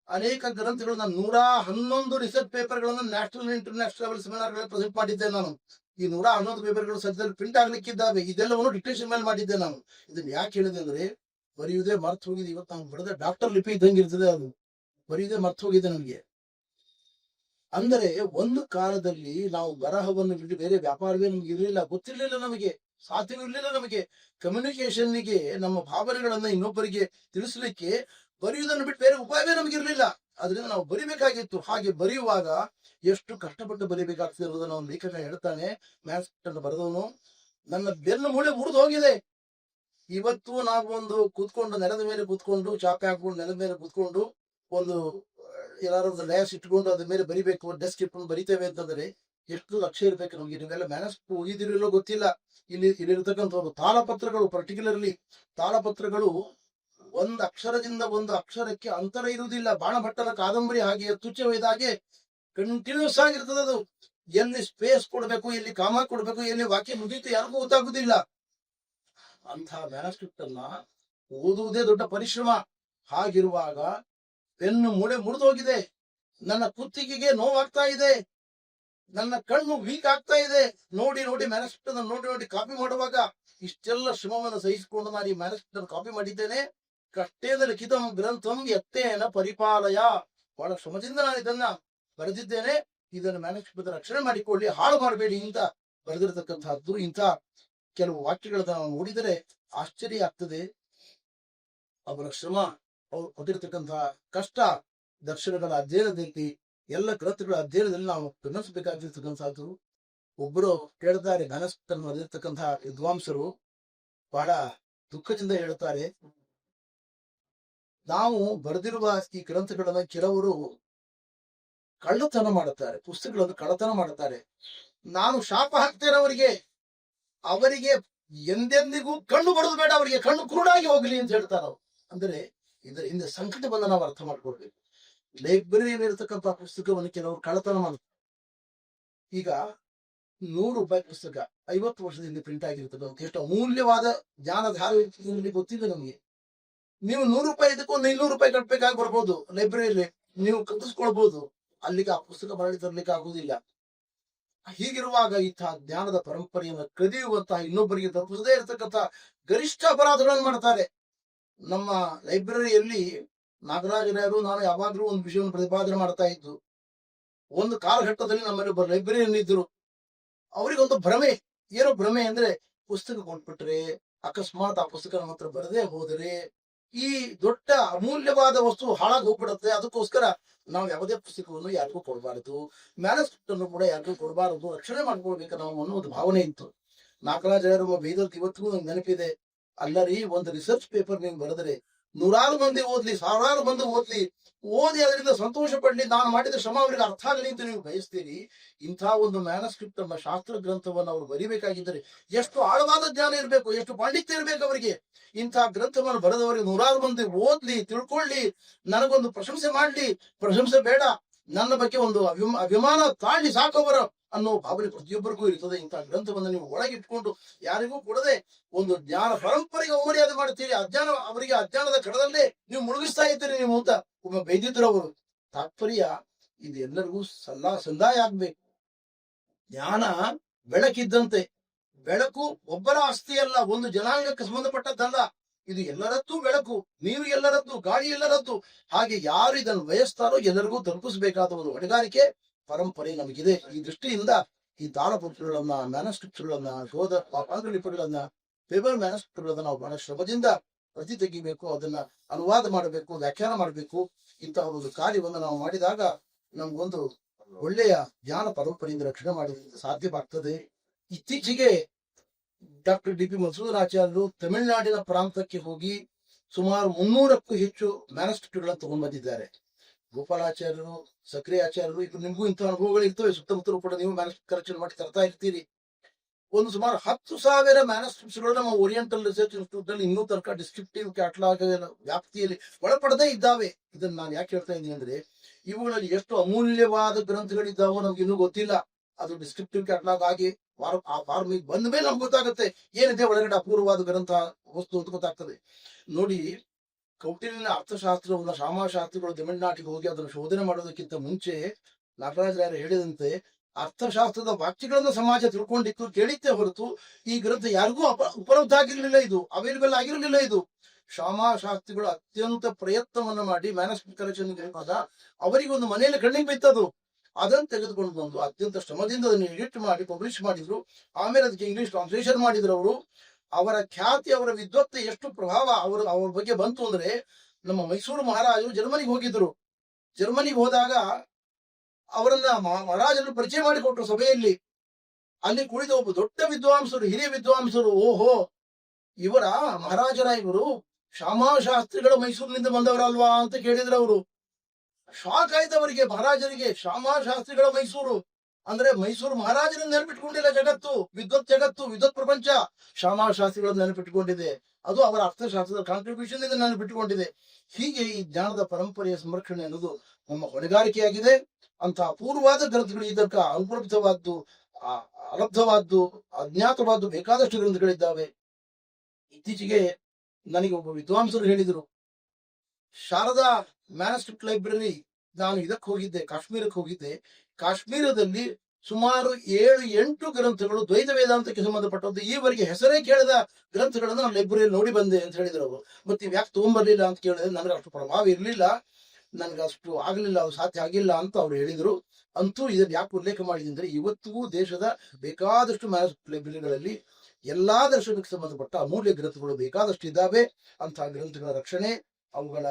ಅನೇಕ ಗ್ರಂಥಗಳು ನಾನು ನೂರ ಹನ್ನೊಂದು ರಿಸರ್ಚ್ ಪೇಪರ್ಗಳನ್ನು ನ್ಯಾಷನಲ್ ಇಂಟರ್ನ್ಯಾಷನಲ್ ಲೆವೆಲ್ ಸೆಮಿನಾರ್ಗಳಲ್ಲಿ ಪ್ರೆಸೆಂಟ್ ಮಾಡಿದ್ದೆ ನಾನು. ಈ ನೂರ ಹನ್ನೊಂದು ಪೇಪರ್ಗಳು ಸದ್ಯದಲ್ಲಿ ಪ್ರಿಂಟ್ ಆಗ್ಲಿಕ್ಕಿದ್ದಾವೆ. ಇದೆಲ್ಲವನ್ನು ಡಿಕ್ಟೇಷನ್ ಮೇಲೆ ಮಾಡಿದ್ದೆ ನಾನು. ಇದನ್ನ ಯಾಕೆ ಹೇಳಿದೆ ಅಂದ್ರೆ, ಬರೆಯುವುದೇ ಮರ್ತು ಹೋಗಿದೆ. ಇವತ್ತು ನಾವು ಬರೆದ ಡಾಕ್ಟರ್ ಲಿಪಿ ಇದ್ದಂಗೆ ಇರ್ತದೆ ಅದು. ಬರೆಯುವುದೇ ಮರ್ತು ಹೋಗಿದೆ ನನಗೆ. ಅಂದರೆ ಒಂದು ಕಾಲದಲ್ಲಿ ನಾವು ಬರಹವನ್ನು ಬಿಟ್ಟು ಬೇರೆ ವ್ಯಾಪಾರವೇ ನಮ್ಗೆ ಇರಲಿಲ್ಲ, ಗೊತ್ತಿರಲಿಲ್ಲ ನಮಗೆ. ಸಾಧ್ಯನೂ ಇರಲಿಲ್ಲ ನಮಗೆ. ಕಮ್ಯುನಿಕೇಶನ್ಗೆ ನಮ್ಮ ಭಾವನೆಗಳನ್ನ ಇನ್ನೊಬ್ಬರಿಗೆ ತಿಳಿಸ್ಲಿಕ್ಕೆ ಬರೆಯುವುದನ್ನು ಬಿಟ್ಟು ಬೇರೆ ಉಪಾಯವೇ ನಮಗೆ ಇರಲಿಲ್ಲ. ಅದರಿಂದ ನಾವು ಬರಿಬೇಕಾಗಿತ್ತು. ಹಾಗೆ ಬರೆಯುವಾಗ ಎಷ್ಟು ಕಷ್ಟಪಟ್ಟು ಬರೀಬೇಕಾಗ್ತದೆ ಅನ್ನೋದನ್ನ ಒಂದು ಲೇಖಕ ಹೇಳ್ತಾನೆ. ಮ್ಯಾಥ್ಸ್ ಅನ್ನು ಬರೆದವನು, ನನ್ನ ಬೆನ್ನು ಮೂಳೆ ಮುರಿದು ಹೋಗಿದೆ. ಇವತ್ತು ನಾವು ಒಂದು ಕೂತ್ಕೊಂಡು, ನೆಲದ ಮೇಲೆ ಕೂತ್ಕೊಂಡು, ಚಾಪೆ ಹಾಕೊಂಡು ನೆಲದ ಮೇಲೆ ಕೂತ್ಕೊಂಡು ಒಂದು ಏನಾದ್ರು ಒಂದು ಲ್ಯಾಸ್ ಇಟ್ಕೊಂಡು ಅದ್ರ ಮೇಲೆ ಬರಿಬೇಕು. ಡೆಸ್ಕ್ ಇಟ್ಕೊಂಡು ಬರಿತೇವೆ ಅಂತಂದ್ರೆ ಎಷ್ಟು ಲಕ್ಷ ಇರ್ಬೇಕು ನಮ್ಗೆ? ನೀವೆಲ್ಲ ಮ್ಯಾನಸ್ ಓದಿದಿರಲ್ಲೋ ಗೊತ್ತಿಲ್ಲ. ಇಲ್ಲಿ ಇಲ್ಲಿರ್ತಕ್ಕಂಥ ಒಂದು ತಾಳಪತ್ರಗಳು ಪರ್ಟಿಕ್ಯುಲರ್ಲಿ ತಾಳಪತ್ರಗಳು ಒಂದು ಅಕ್ಷರದಿಂದ ಒಂದು ಅಕ್ಷರಕ್ಕೆ ಅಂತರ ಇರುವುದಿಲ್ಲ. ಬಾಣಭಟ್ಟರ ಕಾದಂಬರಿ ಹಾಗೆ ತುಚ್ಛವಾದ ಹಾಗೆ ಕಂಟಿನ್ಯೂಸ್ ಆಗಿರ್ತದೆ ಅದು. ಎಲ್ಲಿ ಸ್ಪೇಸ್ ಕೊಡ್ಬೇಕು, ಎಲ್ಲಿ ಕಾಮ ಕೊಡ್ಬೇಕು, ಎಲ್ಲಿ ವಾಕ್ಯ ಮುಗಿತು ಯಾರಿಗೂ ಗೊತ್ತಾಗುದಿಲ್ಲ. ಅಂತ ಮ್ಯಾನಸ್ಕ್ರಿಪ್ಟ್ ಅನ್ನ ಓದುವುದೇ ದೊಡ್ಡ ಪರಿಶ್ರಮ. ಹಾಗಿರುವಾಗ ಪೆನ್ನು ಮೂಳೆ ಮುರಿದೋಗಿದೆ. ನನ್ನ ಕುತ್ತಿಗೆಗೆ ನೋವಾಗ್ತಾ ಇದೆ. ನನ್ನ ಕಣ್ಣು ವೀಕ್ ಆಗ್ತಾ ಇದೆ. ನೋಡಿ ನೋಡಿ ಮ್ಯಾನಸ್ಕ್ರಿಪ್ಟ್ ನೋಡಿ ನೋಡಿ ಕಾಪಿ ಮಾಡುವಾಗ ಇಷ್ಟೆಲ್ಲ ಶ್ರಮವನ್ನು ಸಹಿಸಿಕೊಂಡು ನಾನು ಈ ಮ್ಯಾನಸ್ಕ್ರಿಪ್ಟ್ ಕಾಪಿ ಮಾಡಿದ್ದೇನೆ. ಕಷ್ಟೇದ ಲಿಖಿತಂ ಗ್ರಂಥಂ ಎತ್ತೇನ ಪರಿಪಾಲಯ. ಬಹಳ ಶ್ರಮದಿಂದ ನಾನು ಇದನ್ನ ಬರೆದಿದ್ದೇನೆ. ಇದನ್ನು ಮ್ಯಾನಸ್ಕ್ರಿಪ್ಟ್ ರಕ್ಷಣೆ ಮಾಡಿಕೊಳ್ಳಿ, ಹಾಳು ಮಾಡಬೇಡಿ ಅಂತ ಬರೆದಿರತಕ್ಕಂತಹದ್ದು ಇಂಥ ಕೆಲವು ವಾಕ್ಯಗಳನ್ನ ನಾವು ನೋಡಿದರೆ ಆಶ್ಚರ್ಯ ಆಗ್ತದೆ. ಅವರ ಶ್ರಮ ಅವ್ರು ಕೊಟ್ಟಿರ್ತಕ್ಕಂತಹ ಕಷ್ಟ ದರ್ಶನಗಳ ಅಧ್ಯಯನದಲ್ಲಿ ಎಲ್ಲ ಗ್ರಂಥಗಳ ಅಧ್ಯಯನದಲ್ಲಿ ನಾವು ಗಮನಿಸಬೇಕಾಗಿರ್ತಕ್ಕಂಥದ್ದು ಒಬ್ಬರು ಕೇಳ್ತಾರೆ ಘನಸ್ಥನ್ನು ಬರೆದಿರ್ತಕ್ಕಂತಹ ವಿದ್ವಾಂಸರು ಬಹಳ ದುಃಖದಿಂದ ಹೇಳುತ್ತಾರೆ ನಾವು ಬರೆದಿರುವ ಈ ಗ್ರಂಥಗಳನ್ನ ಕೆಲವರು ಕಳ್ಳತನ ಮಾಡುತ್ತಾರೆ ಪುಸ್ತಕಗಳನ್ನು ಕಳ್ಳತನ ಮಾಡುತ್ತಾರೆ. ನಾನು ಶಾಪ ಹಾಕ್ತೇನೆ ಅವರಿಗೆ ಅವರಿಗೆ ಎಂದೆಂದಿಗೂ ಕಣ್ಣು ಬರೋದು ಬೇಡ, ಅವರಿಗೆ ಕಣ್ಣು ಕುರುಡಾಗಿ ಹೋಗ್ಲಿ ಅಂತ ಹೇಳ್ತಾರೆ ಅಂದ್ರೆ, ಇದರ ಹಿಂದೆ ಬಂದ ನಾವು ಅರ್ಥ ಮಾಡ್ಕೊಳ್ಬೇಕು. ಲೈಬ್ರರಿಯಲ್ಲಿ ಇರತಕ್ಕಂತ ಪುಸ್ತಕವನ್ನು ಕೆಲವರು ಕಳತನ ಮಾಡುತ್ತಾರೆ ಈಗ ನೂರು ರೂಪಾಯಿ ಪುಸ್ತಕ ಐವತ್ತು ವರ್ಷದಿಂದ ಪ್ರಿಂಟ್ ಆಗಿರ್ತದೆ. ಎಷ್ಟು ಅಮೂಲ್ಯವಾದ ಜ್ಞಾನಧಾರ ನಿಮಗೆ ಗೊತ್ತಿದೆ ನಮಗೆ. ನೀವು ನೂರು ರೂಪಾಯಿ ಇದಕ್ಕೂ ಒಂದು ಇನ್ನೂರು ರೂಪಾಯಿ ಕಟ್ಬೇಕಾಗಿ ಬರ್ಬೋದು. ಲೈಬ್ರರಿಯಲ್ಲಿ ನೀವು ಕಲ್ಪಿಸ್ಕೊಳ್ಬಹುದು ಅಲ್ಲಿಗೆ ಆ ಪುಸ್ತಕ ಮರಳಿ ತರಲಿಕ್ಕೆ ಆಗುವುದಿಲ್ಲ ಹೀಗಿರುವಾಗ ಇಂತಹ ಜ್ಞಾನದ ಪರಂಪರೆಯನ್ನು ಕದಿಯುವಂತಹ ಇನ್ನೊಬ್ಬರಿಗೆ ತಪ್ಪಿಸದೇ ಇರತಕ್ಕಂತ ಗರಿಷ್ಠ ಅಪರಾಧಗಳನ್ನು ಮಾಡ್ತಾರೆ. ನಮ್ಮ ಲೈಬ್ರರಿಯಲ್ಲಿ ನಾಗರಾಜರಾಯರು ನಾನು ಯಾವಾಗಲೂ ಒಂದು ವಿಷಯವನ್ನು ಪ್ರತಿಪಾದನೆ ಮಾಡ್ತಾ ಇದ್ದು, ಒಂದು ಕಾಲಘಟ್ಟದಲ್ಲಿ ನಮ್ಮಲ್ಲಿ ಒಬ್ಬ ಲೈಬ್ರರಿಯನ್ ಇದ್ರು ಅವರಿಗೊಂದು ಭ್ರಮೆ, ಏನೋ ಭ್ರಮೆ ಅಂದ್ರೆ ಪುಸ್ತಕ ಕೊಟ್ಬಿಟ್ರೆ ಅಕಸ್ಮಾತ್ ಆ ಪುಸ್ತಕ ನಮ್ಮ ಹತ್ರ ಬರದೇ ಹೋದರೆ, ಈ ದೊಡ್ಡ ಅಮೂಲ್ಯವಾದ ವಸ್ತು ಹಾಳಾಗಿ ಹೋಗ್ಬಿಡುತ್ತೆ, ಅದಕ್ಕೋಸ್ಕರ ನಾವು ಯಾವುದೇ ಪುಸ್ತಕವನ್ನು ಯಾರಿಗೂ ಕೊಡಬಾರದು ಮ್ಯಾನಸ್ಕ್ರಿಪ್ಟ್ ಅನ್ನು ಕೂಡ ಯಾರಿಗೂ ಕೊಡಬಾರದು, ರಕ್ಷಣೆ ಮಾಡ್ಕೊಳ್ಬೇಕು ನಾವು ಅನ್ನೋ ಒಂದು ಭಾವನೆ ಇತ್ತು. ನಾಗರಾಜರು ವೇದತ್ ಇವತ್ತಿಗೂ ನಂಗೆ ನೆನಪಿದೆ. ಅಲ್ಲರಿ, ಒಂದು ರಿಸರ್ಚ್ ಪೇಪರ್ ನೀವು ಬರೆದ್ರೆ ನೂರಾರು ಮಂದಿ ಓದ್ಲಿ, ಸಾವಿರಾರು ಮಂದಿ ಓದ್ಲಿ, ಓದಿ ಅದರಿಂದ ಸಂತೋಷ ಪಡ್ಲಿ ನಾನು ಮಾಡಿದ ಶ್ರಮ ಅವರಿಗೆ ಅರ್ಥ ಆಗಲಿ ಅಂತ ನೀವು ಬಯಸ್ತೀರಿ. ಇಂಥ ಒಂದು ಮ್ಯಾನಸ್ಕ್ರಿಪ್ಟ್ ನಮ್ಮ ಶಾಸ್ತ್ರ ಗ್ರಂಥವನ್ನು ಅವರು ಬರಿಬೇಕಾಗಿದ್ದರೆ ಎಷ್ಟು ಆಳವಾದ ಜ್ಞಾನ ಇರಬೇಕು, ಎಷ್ಟು ಪಾಂಡಿತ್ಯ ಇರಬೇಕು ಅವರಿಗೆ. ಇಂಥ ಗ್ರಂಥವನ್ನು ಬರೆದವರಿಗೆ ನೂರಾರು ಮಂದಿ ಓದ್ಲಿ, ತಿಳ್ಕೊಳ್ಳಿ, ನನಗೊಂದು ಪ್ರಶಂಸೆ ಮಾಡ್ಲಿ. ಪ್ರಶಂಸೆ ಬೇಡ. ನನ್ನ ಬಗ್ಗೆ ಒಂದು ಅಭಿಮ, ಅಭಿಮಾನ ತಾಳಿ ಸಾಕೋಬರ ಅನ್ನೋ ಭಾವನೆ ಪ್ರತಿಯೊಬ್ಬರಿಗೂ ಇರ್ತದೆ. ಇಂಥ ಗ್ರಂಥವನ್ನು ನೀವು ಒಳಗಿಟ್ಕೊಂಡು ಯಾರಿಗೂ ಕೊಡದೆ ಒಂದು ಜ್ಞಾನ ಪರಂಪರೆಗೆ ಅವಮರ್ಯಾದೆ ಮಾಡ್ತೀರಿ ಅಜ್ಞಾನ ಅವರಿಗೆ ಅಜ್ಞಾನದ ಕಡದಲ್ಲೇ ನೀವು ಮುಳುಗಿಸ್ತಾ ಇದ್ದೀರಿ ನೀವು ಅಂತ ಒಬ್ಬ ಅವರು ತಾತ್ಪರ್ಯ, ಇದು ಎಲ್ಲರಿಗೂ ಸಲ್ಲಾ, ಸಂದಾಯ ಆಗ್ಬೇಕು. ಜ್ಞಾನ ಬೆಳಕಿದ್ದಂತೆ. ಬೆಳಕು ಒಬ್ಬರ ಆಸ್ತಿ ಅಲ್ಲ ಒಂದು ಜನಾಂಗಕ್ಕೆ ಸಂಬಂಧಪಟ್ಟದ್ದಲ್ಲ. ಇದು ಎಲ್ಲರದ್ದು ಬೆಳಕು, ನೀರು ಎಲ್ಲರದ್ದು, ಗಾಳಿ ಎಲ್ಲರದ್ದು. ಹಾಗೆ ಯಾರು ಇದನ್ನು ಬಯಸ್ತಾರೋ ಎಲ್ಲರಿಗೂ ತಲುಪಿಸಬೇಕಾದ ಒಂದು ಹೊಣೆಗಾರಿಕೆ ಪರಂಪರೆ ನಮಗಿದೆ. ಈ ದೃಷ್ಟಿಯಿಂದ ಈ ತಾಳಪತ್ರಗಳನ್ನ ಮ್ಯಾನಸ್ಕ್ರಿಪ್ಟ್ಗಳನ್ನ ಶೋಧ ಪಾಂಡುಲಿಪಿಗಳನ್ನ ಪೇಪರ್ ಮ್ಯಾನಸ್ಕ್ರಿಪ್ಟ್ಗಳನ್ನ ನಾವು ಬಹಳ ಶ್ರಮದಿಂದ ಪ್ರತಿ ತೆಗಿಬೇಕು, ಅದನ್ನ ಅನುವಾದ ಮಾಡಬೇಕು, ವ್ಯಾಖ್ಯಾನ ಮಾಡಬೇಕು. ಇಂತಹ ಒಂದು ಕಾರ್ಯವನ್ನು ನಾವು ಮಾಡಿದಾಗ ನಮ್ಗೊಂದು ಒಳ್ಳೆಯ ಜ್ಞಾನ ಪರಂಪರೆಯಿಂದ ರಕ್ಷಣೆ ಮಾಡಲಿಕ್ಕೆ ಸಾಧ್ಯವಾಗ್ತದೆ. ಇತ್ತೀಚೆಗೆ ಡಾಕ್ಟರ್ ಡಿ ಪಿ ಮಸೂದರಾಚಾರ್ಯರು ತಮಿಳುನಾಡಿನ ಪ್ರಾಂತಕ್ಕೆ ಹೋಗಿ ಸುಮಾರು ಮುನ್ನೂರಕ್ಕೂ ಹೆಚ್ಚು ಮ್ಯಾನಸ್ಕ್ರಿಪ್ಟ್ಗಳನ್ನು ತಗೊಂಡ್ ಬಂದಿದ್ದಾರೆ. ಗೋಪಾಲಾಚಾರ್ಯರು, ಸಕ್ರಿಯ ಆಚಾರ್ಯರು ಇದು ನಿಮಗೂ ಇಂಥ ಅನುಭವಗಳು ಇರ್ತವೆ. ಸುತ್ತಮುತ್ತಲೂ ಕೂಡ ನೀವು ಮ್ಯಾನಸ್ಕ್ರಿಪ್ಟ್ ಕರೆಕ್ಷನ್ ಮಾಡಿ ತರ್ತಾ ಇರ್ತೀರಿ. ಒಂದು ಸುಮಾರು ಹತ್ತು ಸಾವಿರ ಮ್ಯಾನಸ್ಕ್ರಿಪ್ಟ್ಸ್ಗಳು ನಮ್ಮ ಓರಿಯೆಂಟಲ್ ರಿಸರ್ಚ್ ಇನ್ಸ್ಟಿಟ್ಯೂಟ್ ಅಲ್ಲಿ ಇನ್ನೂ ತನಕ ಡಿಸ್ಕ್ರಿಪ್ಟಿವ್ ಕ್ಯಾಟಲಾಗ್ ವ್ಯಾಪ್ತಿಯಲ್ಲಿ ಒಳಪಡದೇ ಇದ್ದಾವೆ. ಇದನ್ನ ನಾನು ಯಾಕೆ ಹೇಳ್ತಾ ಇದ್ದೀನಿ ಅಂದ್ರೆ, ಇವುಗಳಲ್ಲಿ ಎಷ್ಟು ಅಮೂಲ್ಯವಾದ ಗ್ರಂಥಗಳಿದ್ದಾವೋ ನಮ್ಗೆ ಇನ್ನೂ ಗೊತ್ತಿಲ್ಲ. ಅದು ಡಿಸ್ಕ್ರಿಪ್ಟಿವ್ ಕ್ಯಾಟಲಾಗ್ ಆಗಿ ಫಾರ್ಮ್ ಆ ಫಾರ್ಮ್ ಬಂದ ಮೇಲೆ ನಮ್ಗೆ ಗೊತ್ತಾಗುತ್ತೆ ಏನಿದೆ ಒಳಗಡೆ ಅಪೂರ್ವವಾದ ಗ್ರಂಥ, ವಸ್ತು ಅಂತ ಗೊತ್ತಾಗ್ತದೆ. ನೋಡಿ, ಕೌಟಿಲ್ಯನ ಅರ್ಥಶಾಸ್ತ್ರವನ್ನ ಶಾಮಶಾಸ್ತ್ರಿಗಳು ತಮಿಳುನಾಟಿಗೆ ಹೋಗಿ ಅದನ್ನು ಶೋಧನೆ ಮಾಡೋದಕ್ಕಿಂತ ಮುಂಚೆ ನಾಗರಾಜರಾಯರು ಹೇಳಿದಂತೆ ಅರ್ಥಶಾಸ್ತ್ರದ ವಾಕ್ಯಗಳನ್ನ ಸಮಾಜ ತಿಳ್ಕೊಂಡಿತ್ತು, ಕೇಳಿತ್ತೆ ಹೊರತು ಈ ಗ್ರಂಥ ಯಾರಿಗೂ ಅಪ, ಉಪಲಬ್ಧ ಆಗಿರ್ಲಿಲ್ಲ ಇದು ಅವೈಲೇಬಲ್ ಆಗಿರಲಿಲ್ಲ ಇದು. ಶಾಮಶಾಸ್ತ್ರಿಗಳು ಅತ್ಯಂತ ಪ್ರಯತ್ನವನ್ನ ಮಾಡಿ ಮ್ಯಾನಸ್ಕ್ರಿಪ್ಟ್ ಕಲೆಕ್ಷನ್ ಅವರಿಗೆ ಒಂದು ಮನೆಯಲ್ಲಿ ಕಣ್ಣಿಗೆ ಬಿತ್ತದು. ಅದನ್ನು ತೆಗೆದುಕೊಂಡು ಬಂದು ಅತ್ಯಂತ ಶ್ರಮದಿಂದ ಅದನ್ನು ಎಡಿಟ್ ಮಾಡಿ ಪಬ್ಲಿಷ್ ಮಾಡಿದ್ರು. ಆಮೇಲೆ ಅದಕ್ಕೆ ಇಂಗ್ಲಿಷ್ ಟ್ರಾನ್ಸ್ಲೇಷನ್ ಮಾಡಿದ್ರು ಅವರು. ಅವರ ಖ್ಯಾತಿ, ಅವರ ವಿದ್ವತ್ತ ಎಷ್ಟು ಪ್ರಭಾವ ಅವರ, ಅವ್ರ ಬಗ್ಗೆ ಬಂತು ಅಂದ್ರೆ ನಮ್ಮ ಮೈಸೂರು ಮಹಾರಾಜರು ಜರ್ಮನಿಗೆ ಹೋಗಿದ್ರು ಜರ್ಮನಿಗೆ ಹೋದಾಗ ಅವರನ್ನ ಮಹಾ- ಮಹಾರಾಜರು ಪರಿಚಯ ಮಾಡಿಕೊಟ್ರು ಸಭೆಯಲ್ಲಿ. ಅಲ್ಲಿ ಕುಳಿದ ಒಬ್ಬ ದೊಡ್ಡ ವಿದ್ವಾಂಸರು, ಹಿರಿಯ ವಿದ್ವಾಂಸರು, ಓಹೋ, ಇವರ ಮಹಾರಾಜರ ಇವರು ಶ್ಯಾಮಾಶಾಸ್ತ್ರಿಗಳು ಮೈಸೂರಿನಿಂದ ಬಂದವರಲ್ವಾ ಅಂತ ಕೇಳಿದ್ರು ಅವರು. ಶಾಕ್ ಆಯ್ತವರಿಗೆ ಮಹಾರಾಜರಿಗೆ ಶ್ಯಾಮಾಶಾಸ್ತ್ರಿಗಳ ಮೈಸೂರು. ಅಂದ್ರೆ ಮೈಸೂರು ಮಹಾರಾಜನ ನೆನಪಿಟ್ಕೊಂಡಿಲ್ಲ ಜಗತ್ತು, ವಿದ್ವತ್ ಜಗತ್ತು, ವಿದ್ವತ್ ಪ್ರಪಂಚ. ಶ್ಯಾಮಾಶಾಸ್ತ್ರಿಗಳನ್ನು ನೆನಪಿಟ್ಕೊಂಡಿದೆ. ಅದು ಅವರ ಅರ್ಥಶಾಸ್ತ್ರದ ಕಾಂಟ್ರಿಬ್ಯೂಷನ್ ಇಂದ ನೆನಪಿಟ್ಟುಕೊಂಡಿದೆ ಹೀಗೆ ಈ ಜ್ಞಾನದ ಪರಂಪರೆಯ ಸಂರಕ್ಷಣೆ ಅನ್ನೋದು ನಮ್ಮ ಹೊಣೆಗಾರಿಕೆಯಾಗಿದೆ. ಅಂತ ಅಪೂರ್ವಾದ ಗ್ರಂಥಗಳು ಇದಕ್ಕ ಅನುಪಲಬ್ಧವಾದ್ದು ಅಲಬ್ಧವಾದ್ದು, ಅಜ್ಞಾತವಾದ್ದು ಬೇಕಾದಷ್ಟು ಗ್ರಂಥಗಳಿದ್ದಾವೆ. ಇತ್ತೀಚೆಗೆ ನನಗೆ ಒಬ್ಬ ವಿದ್ವಾಂಸರು ಹೇಳಿದರು, ಶಾರದಾ ಮ್ಯಾನಸ್ಕ್ರಿಪ್ಟ್ ಲೈಬ್ರರಿ ನಾನು ಇದಕ್ಕೆ ಹೋಗಿದ್ದೆ, ಕಾಶ್ಮೀರಕ್ಕೆ ಹೋಗಿದ್ದೆ. ಕಾಶ್ಮೀರದಲ್ಲಿ ಸುಮಾರು ಏಳು, ಎಂಟು ಗ್ರಂಥಗಳು ದ್ವೈತ ವೇದಾಂತಕ್ಕೆ ಸಂಬಂಧಪಟ್ಟದ್ದು ಈವರೆಗೆ ಹೆಸರೇ ಕೇಳದ ಗ್ರಂಥಗಳನ್ನು ನಾನು ಲೈಬ್ರರಿಯಲ್ಲಿ ನೋಡಿ ಬಂದೆ ಅಂತ ಹೇಳಿದ್ರು ಅವರು. ಮತ್ತೆ ಇವ್ ಯಾಕೆ ತಗೊಂಬರ್ಲಿಲ್ಲ ಅಂತ ಕೇಳಿದ್ರೆ ನನಗೆ ಅಷ್ಟು ಪ್ರಭಾವ ಇರಲಿಲ್ಲ. ನನ್ಗೆ ಅಷ್ಟು ಆಗಲಿಲ್ಲ, ಅದು ಸಾಧ್ಯ ಆಗಿಲ್ಲ ಅಂತ ಅವ್ರು ಹೇಳಿದರು. ಅಂತೂ ಇದನ್ನು ಯಾಕೆ ಉಲ್ಲೇಖ ಮಾಡಿದೆ ಅಂದರೆ ಇವತ್ತಿಗೂ ದೇಶದ ಬೇಕಾದಷ್ಟು ಮ್ಯಾನಸ್ ಲೈಬ್ರರಿಗಳಲ್ಲಿ ಎಲ್ಲಾ ದರ್ಶನಕ್ಕೆ ಸಂಬಂಧಪಟ್ಟ ಅಮೂಲ್ಯ ಗ್ರಂಥಗಳು ಬೇಕಾದಷ್ಟು ಇದ್ದಾವೆ. ಅಂತಹ ಗ್ರಂಥಗಳ ರಕ್ಷಣೆ, ಅವುಗಳ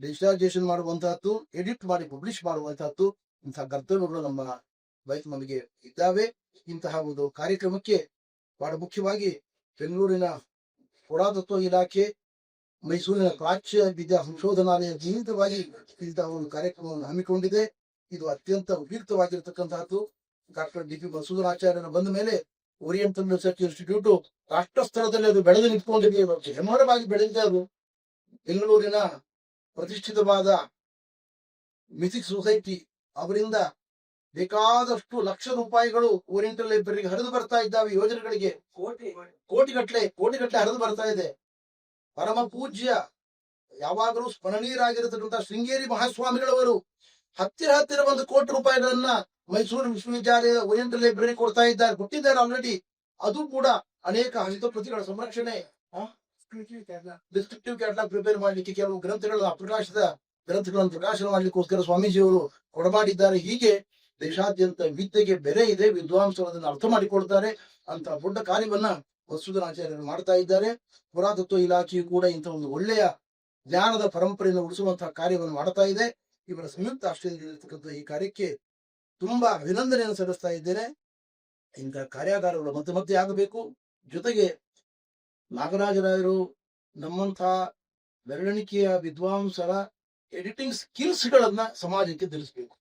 ಡಿಜಿಟಲೈಸೇಷನ್ ಮಾಡುವಂತಹದ್ದು ಎಡಿಟ್ ಮಾಡಿ ಪಬ್ಲಿಷ್ ಮಾಡುವಂತಹದ್ದು ಇಂತಹ ಕರ್ತವ್ಯಗಳು ನಮ್ಮ ಬೈಕ್ ನಮಗೆ ಇದ್ದಾವೆ. ಇಂತಹ ಒಂದು ಕಾರ್ಯಕ್ರಮಕ್ಕೆ ಬಹಳ ಮುಖ್ಯವಾಗಿ ಬೆಂಗಳೂರಿನ ಪುರಾತತ್ವ ಇಲಾಖೆ, ಮೈಸೂರಿನ ಪ್ರಾಚ್ಯ ವಿದ್ಯಾ ಸಂಶೋಧನಾಲಯ ನಿಯಮಿತವಾಗಿ ಇಂತಹ ಒಂದು ಕಾರ್ಯಕ್ರಮವನ್ನು ಹಮ್ಮಿಕೊಂಡಿದೆ. ಇದು ಅತ್ಯಂತ ಉಪಯುಕ್ತವಾಗಿರತಕ್ಕಂತಹದ್ದು. ಡಾಕ್ಟರ್ ಡಿ ಪಿ ಮಸೂದರಾಚಾರ್ಯರ ಬಂದ ಮೇಲೆ ಓರಿಯೆಂಟಲ್ ರಿಸರ್ಚ್ ಇನ್ಸ್ಟಿಟ್ಯೂಟ್ ರಾಷ್ಟ್ರ ಸ್ತರದಲ್ಲಿ ಅದು ಬೆಳೆದು ನಿಂತ್ಕೊಂಡಿದೆ. ಹೆಮ್ಮರವಾಗಿ ಬೆಳೆದಿದೆ ಅದು. ಬೆಂಗಳೂರಿನ ಪ್ರತಿಷ್ಠಿತವಾದ ಮಿಥಿಕ್ ಸೊಸೈಟಿ ಅವರಿಂದ ಬೇಕಾದಷ್ಟು ಲಕ್ಷ ರೂಪಾಯಿಗಳು ಓರಿಯೆಂಟಲ್ ಲೈಬ್ರರಿಗೆ ಹರಿದು ಬರ್ತಾ ಇದ್ದಾವೆ. ಯೋಜನೆಗಳಿಗೆ ಕೋಟಿ. ಕೋಟಿಗಟ್ಟಲೆ ಕೋಟಿಗಟ್ಲೆ ಹರಿದು ಬರ್ತಾ ಇದೆ. ಪರಮ ಪೂಜ್ಯ ಯಾವಾಗಲೂ ಸ್ಮರಣೀಯರಾಗಿರತಕ್ಕಂಥ ಶೃಂಗೇರಿ ಮಹಾಸ್ವಾಮಿಗಳವರು ಹತ್ತಿರ ಹತ್ತಿರ ಒಂದು ಕೋಟಿ ರೂಪಾಯಿಗಳನ್ನ ಮೈಸೂರು ವಿಶ್ವವಿದ್ಯಾಲಯದ ಓರಿಯೆಂಟಲ್ ಲೈಬ್ರರಿ ಕೊಡ್ತಾ ಇದ್ದಾರೆ. ಕೊಟ್ಟಿದ್ದಾರೆ ಆಲ್ರೆಡಿ ಅದು ಕೂಡ ಅನೇಕ ಹಸಿತ ಕೃತಿಗಳ ಸಂರಕ್ಷಣೆ. ಡಿಸ್ಕ್ರಿಪ್ಟಿವ್ ಕ್ಯಾಟಲಾಗ್ ಪ್ರಿಪೇರ್ ಮಾಡಲಿಕ್ಕೆ ಕೆಲವು ಗ್ರಂಥಗಳು ಪ್ರಕಾಶದ ಗ್ರಂಥಗಳನ್ನು ಪ್ರಕಾಶನ ಮಾಡ್ಲಿಕ್ಕೋಸ್ಕರ ಸ್ವಾಮೀಜಿಯವರು ಕೊಡಮಾಡಿದ್ದಾರೆ. ಹೀಗೆ ದೇಶಾದ್ಯಂತ ವಿದ್ಯೆಗೆ ಬೆಲೆ ಇದೆ ವಿದ್ವಾಂಸರು ಅದನ್ನು ಅರ್ಥ ಮಾಡಿಕೊಡ್ತಾರೆ ಅಂತ ದೊಡ್ಡ ಕಾರ್ಯವನ್ನ ವಸುಧನಾಚಾರ್ಯರು ಮಾಡ್ತಾ ಇದ್ದಾರೆ. ಪುರಾತತ್ವ ಇಲಾಖೆಯು ಕೂಡ ಇಂತಹ ಒಂದು ಒಳ್ಳೆಯ ಜ್ಞಾನದ ಪರಂಪರೆಯನ್ನು ಉಳಿಸುವಂತಹ ಕಾರ್ಯವನ್ನು ಮಾಡ್ತಾ ಇದೆ. ಇವರ ಸಂಯುಕ್ತ ಆಶ್ರಯದಲ್ಲಿರ್ತಕ್ಕಂಥ ಈ ಕಾರ್ಯಕ್ಕೆ ತುಂಬಾ ಅಭಿನಂದನೆಯನ್ನು ಸಲ್ಲಿಸ್ತಾ ಇದ್ದೇನೆ. ಇಂತಹ ಕಾರ್ಯಾಗಾರಗಳು ಮತ್ತೆ ಮತ್ತೆ ಆಗಬೇಕು. ಜೊತೆಗೆ ನಾಗರಾಜರಾಯರು ನಮ್ಮಂತಹ ಬೆರಳಿಕೆಯ ವಿದ್ವಾಂಸರ ಎಡಿಟಿಂಗ್ ಸ್ಕಿಲ್ಸ್ ಗಳನ್ನ ಸಮಾಜಕ್ಕೆ ತಿಳಿಸಬೇಕು.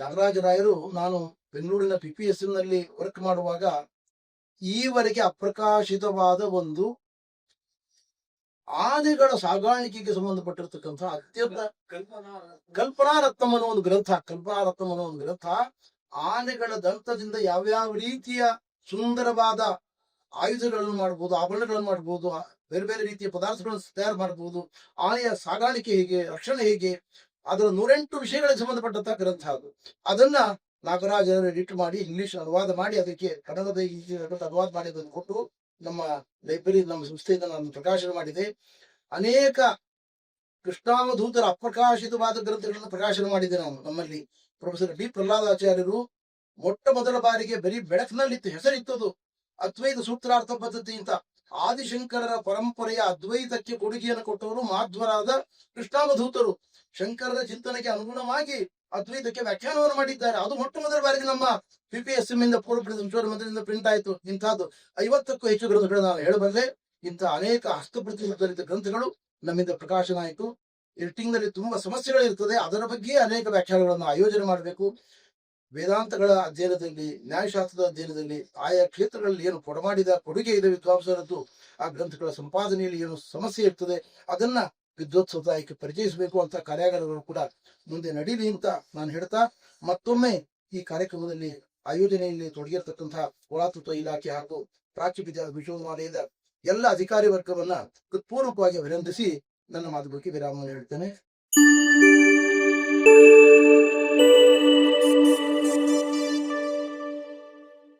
ನಾಗರಾಜರಾಯರು ನಾನು ಬೆಂಗಳೂರಿನ ಪಿ ಪಿ ಎಸ್ನಲ್ಲಿ ವರ್ಕ್ ಮಾಡುವಾಗ ಈವರೆಗೆ ಅಪ್ರಕಾಶಿತವಾದ ಒಂದು ಆನೆಗಳ ಸಾಗಾಣಿಕೆಗೆ ಸಂಬಂಧಪಟ್ಟಿರ್ತಕ್ಕಂಥ ಅತ್ಯಂತ ಕಲ್ಪನಾ ರತ್ನಂ ಒಂದು ಗ್ರಂಥ, ಕಲ್ಪನಾ ಒಂದು ಗ್ರಂಥ ಆನೆಗಳ ದಂತದಿಂದ ಯಾವ್ಯಾವ ರೀತಿಯ ಸುಂದರವಾದ ಆಯುಧಗಳನ್ನು ಮಾಡಬಹುದು ಆಭರಣಗಳನ್ನು ಮಾಡಬಹುದು ಬೇರೆ ಬೇರೆ ರೀತಿಯ ಪದಾರ್ಥಗಳನ್ನು ತಯಾರು ಮಾಡಬಹುದು ಆನೆಯ ಸಾಗಾಣಿಕೆ ಹೇಗೆ, ರಕ್ಷಣೆ ಹೇಗೆ, ಅದರ ನೂರೆಂಟು ವಿಷಯಗಳಿಗೆ ಸಂಬಂಧಪಟ್ಟಂತಹ ಗ್ರಂಥ ಅದು ಅದನ್ನ ನಾಗರಾಜರು ಎಡಿಟ್ ಮಾಡಿ, ಇಂಗ್ಲಿಷ್ ಅನುವಾದ ಮಾಡಿ, ಅದಕ್ಕೆ ಕನ್ನಡದ ಅನುವಾದ ಮಾಡಿ ಅದನ್ನು ಕೊಟ್ಟು ನಮ್ಮ ಲೈಬ್ರರಿ, ನಮ್ಮ ಸಂಸ್ಥೆಯಿಂದ ನಾನು ಪ್ರಕಾಶನ ಮಾಡಿದೆ. ಅನೇಕ ಕೃಷ್ಣಾವಧೂತರ ಅಪ್ರಕಾಶಿತವಾದ ಗ್ರಂಥಗಳನ್ನು ಪ್ರಕಾಶನ ಮಾಡಿದೆ ನಾನು ನಮ್ಮಲ್ಲಿ. Professor D. ಪ್ರಹ್ಲಾದಾಚಾರ್ಯರು ಮೊಟ್ಟ ಮೊದಲ ಬಾರಿಗೆ ಬರೀ ಬೆಳಕಿನಲ್ಲಿತ್ತು, ಹೆಸರಿತ್ತದು. ಅದ್ವೈತ ಸೂತ್ರಾರ್ಥ ಪದ್ಧತಿ ಅಂತ. ಆದಿಶಂಕರರ ಪರಂಪರೆಯ ಅದ್ವೈತಕ್ಕೆ ಕೊಡುಗೆಯನ್ನು ಕೊಟ್ಟವರು ಮಾಧ್ವರಾದ ಕೃಷ್ಣಾವಧೂತರು ಶಂಕರರ ಚಿಂತನೆಗೆ ಅನುಗುಣವಾಗಿ ಅದ್ವೈತಕ್ಕೆ ವ್ಯಾಖ್ಯಾನವನ್ನು ಮಾಡಿದ್ದಾರೆ. ಅದು ಮೊಟ್ಟ ಮೊದಲ ಬಾರಿಗೆ ನಮ್ಮ ಪಿ ಪಿ ಎಸ್ ಎಂ ಇಂದ ಪೂರ್ವ ಪ್ರಿಂಟ್ ಆಯಿತು. ಇಂತಹದ್ದು ಐವತ್ತಕ್ಕೂ ಹೆಚ್ಚು ಗ್ರಂಥಗಳು ನಾನು ಹೇಳಬಲ್ಲೆ. ಇಂಥ ಅನೇಕ ಹಸ್ತಪ್ರತಿ ಮುದ್ರಿತ ಗ್ರಂಥಗಳು ನಮ್ಮಿಂದ ಪ್ರಕಾಶನ ಆಯಿತು ಎಡಿಟಿಂಗ್ನಲ್ಲಿ ತುಂಬಾ ಸಮಸ್ಯೆಗಳಿರ್ತದೆ. ಅದರ ಬಗ್ಗೆ ಅನೇಕ ವ್ಯಾಖ್ಯಾನಗಳನ್ನು ಆಯೋಜನೆ ಮಾಡಬೇಕು. ವೇದಾಂತಗಳ ಅಧ್ಯಯನದಲ್ಲಿ, ನ್ಯಾಯಶಾಸ್ತ್ರದ ಅಧ್ಯಯನದಲ್ಲಿ, ಆಯಾ ಕ್ಷೇತ್ರಗಳಲ್ಲಿ ಏನು ಕೊಡಮಾಡಿದ ಕೊಡುಗೆ ಇದೆ ವಿದ್ವಾಂಸರದ್ದು, ಆ ಗ್ರಂಥಗಳ ಸಂಪಾದನೆಯಲ್ಲಿ ಏನು ಸಮಸ್ಯೆ ಇರ್ತದೆ, ಅದನ್ನ ವಿದ್ವತ್ ಸಮುದಾಯಕ್ಕೆ ಪರಿಚಯಿಸಬೇಕು ಅಂತ ಕಾರ್ಯಾಗಾರಗಳು ಕೂಡ ಮುಂದೆ ನಡೀಲಿ ಅಂತ ನಾನು ಹೇಳ್ತಾ, ಮತ್ತೊಮ್ಮೆ ಈ ಕಾರ್ಯಕ್ರಮದಲ್ಲಿ ಆಯೋಜನೆಯಲ್ಲಿ ತೊಡಗಿರ್ತಕ್ಕಂತಹ ಪುರಾತತ್ವ ಇಲಾಖೆ ಹಾಗೂ ಪ್ರಾಚ್ಯ ವಿದ್ಯಾ ವಿಶ್ವವಿದ್ಯಾಲಯದ ಎಲ್ಲ ಅಧಿಕಾರಿ ವರ್ಗವನ್ನ ಹೃತ್ಪೂರ್ವಕವಾಗಿ ಅಭಿನಂದಿಸಿ ನನ್ನ ಮಾತುಗಳಿಗೆ ವಿರಾಮ ಹೇಳ್ತೇನೆ.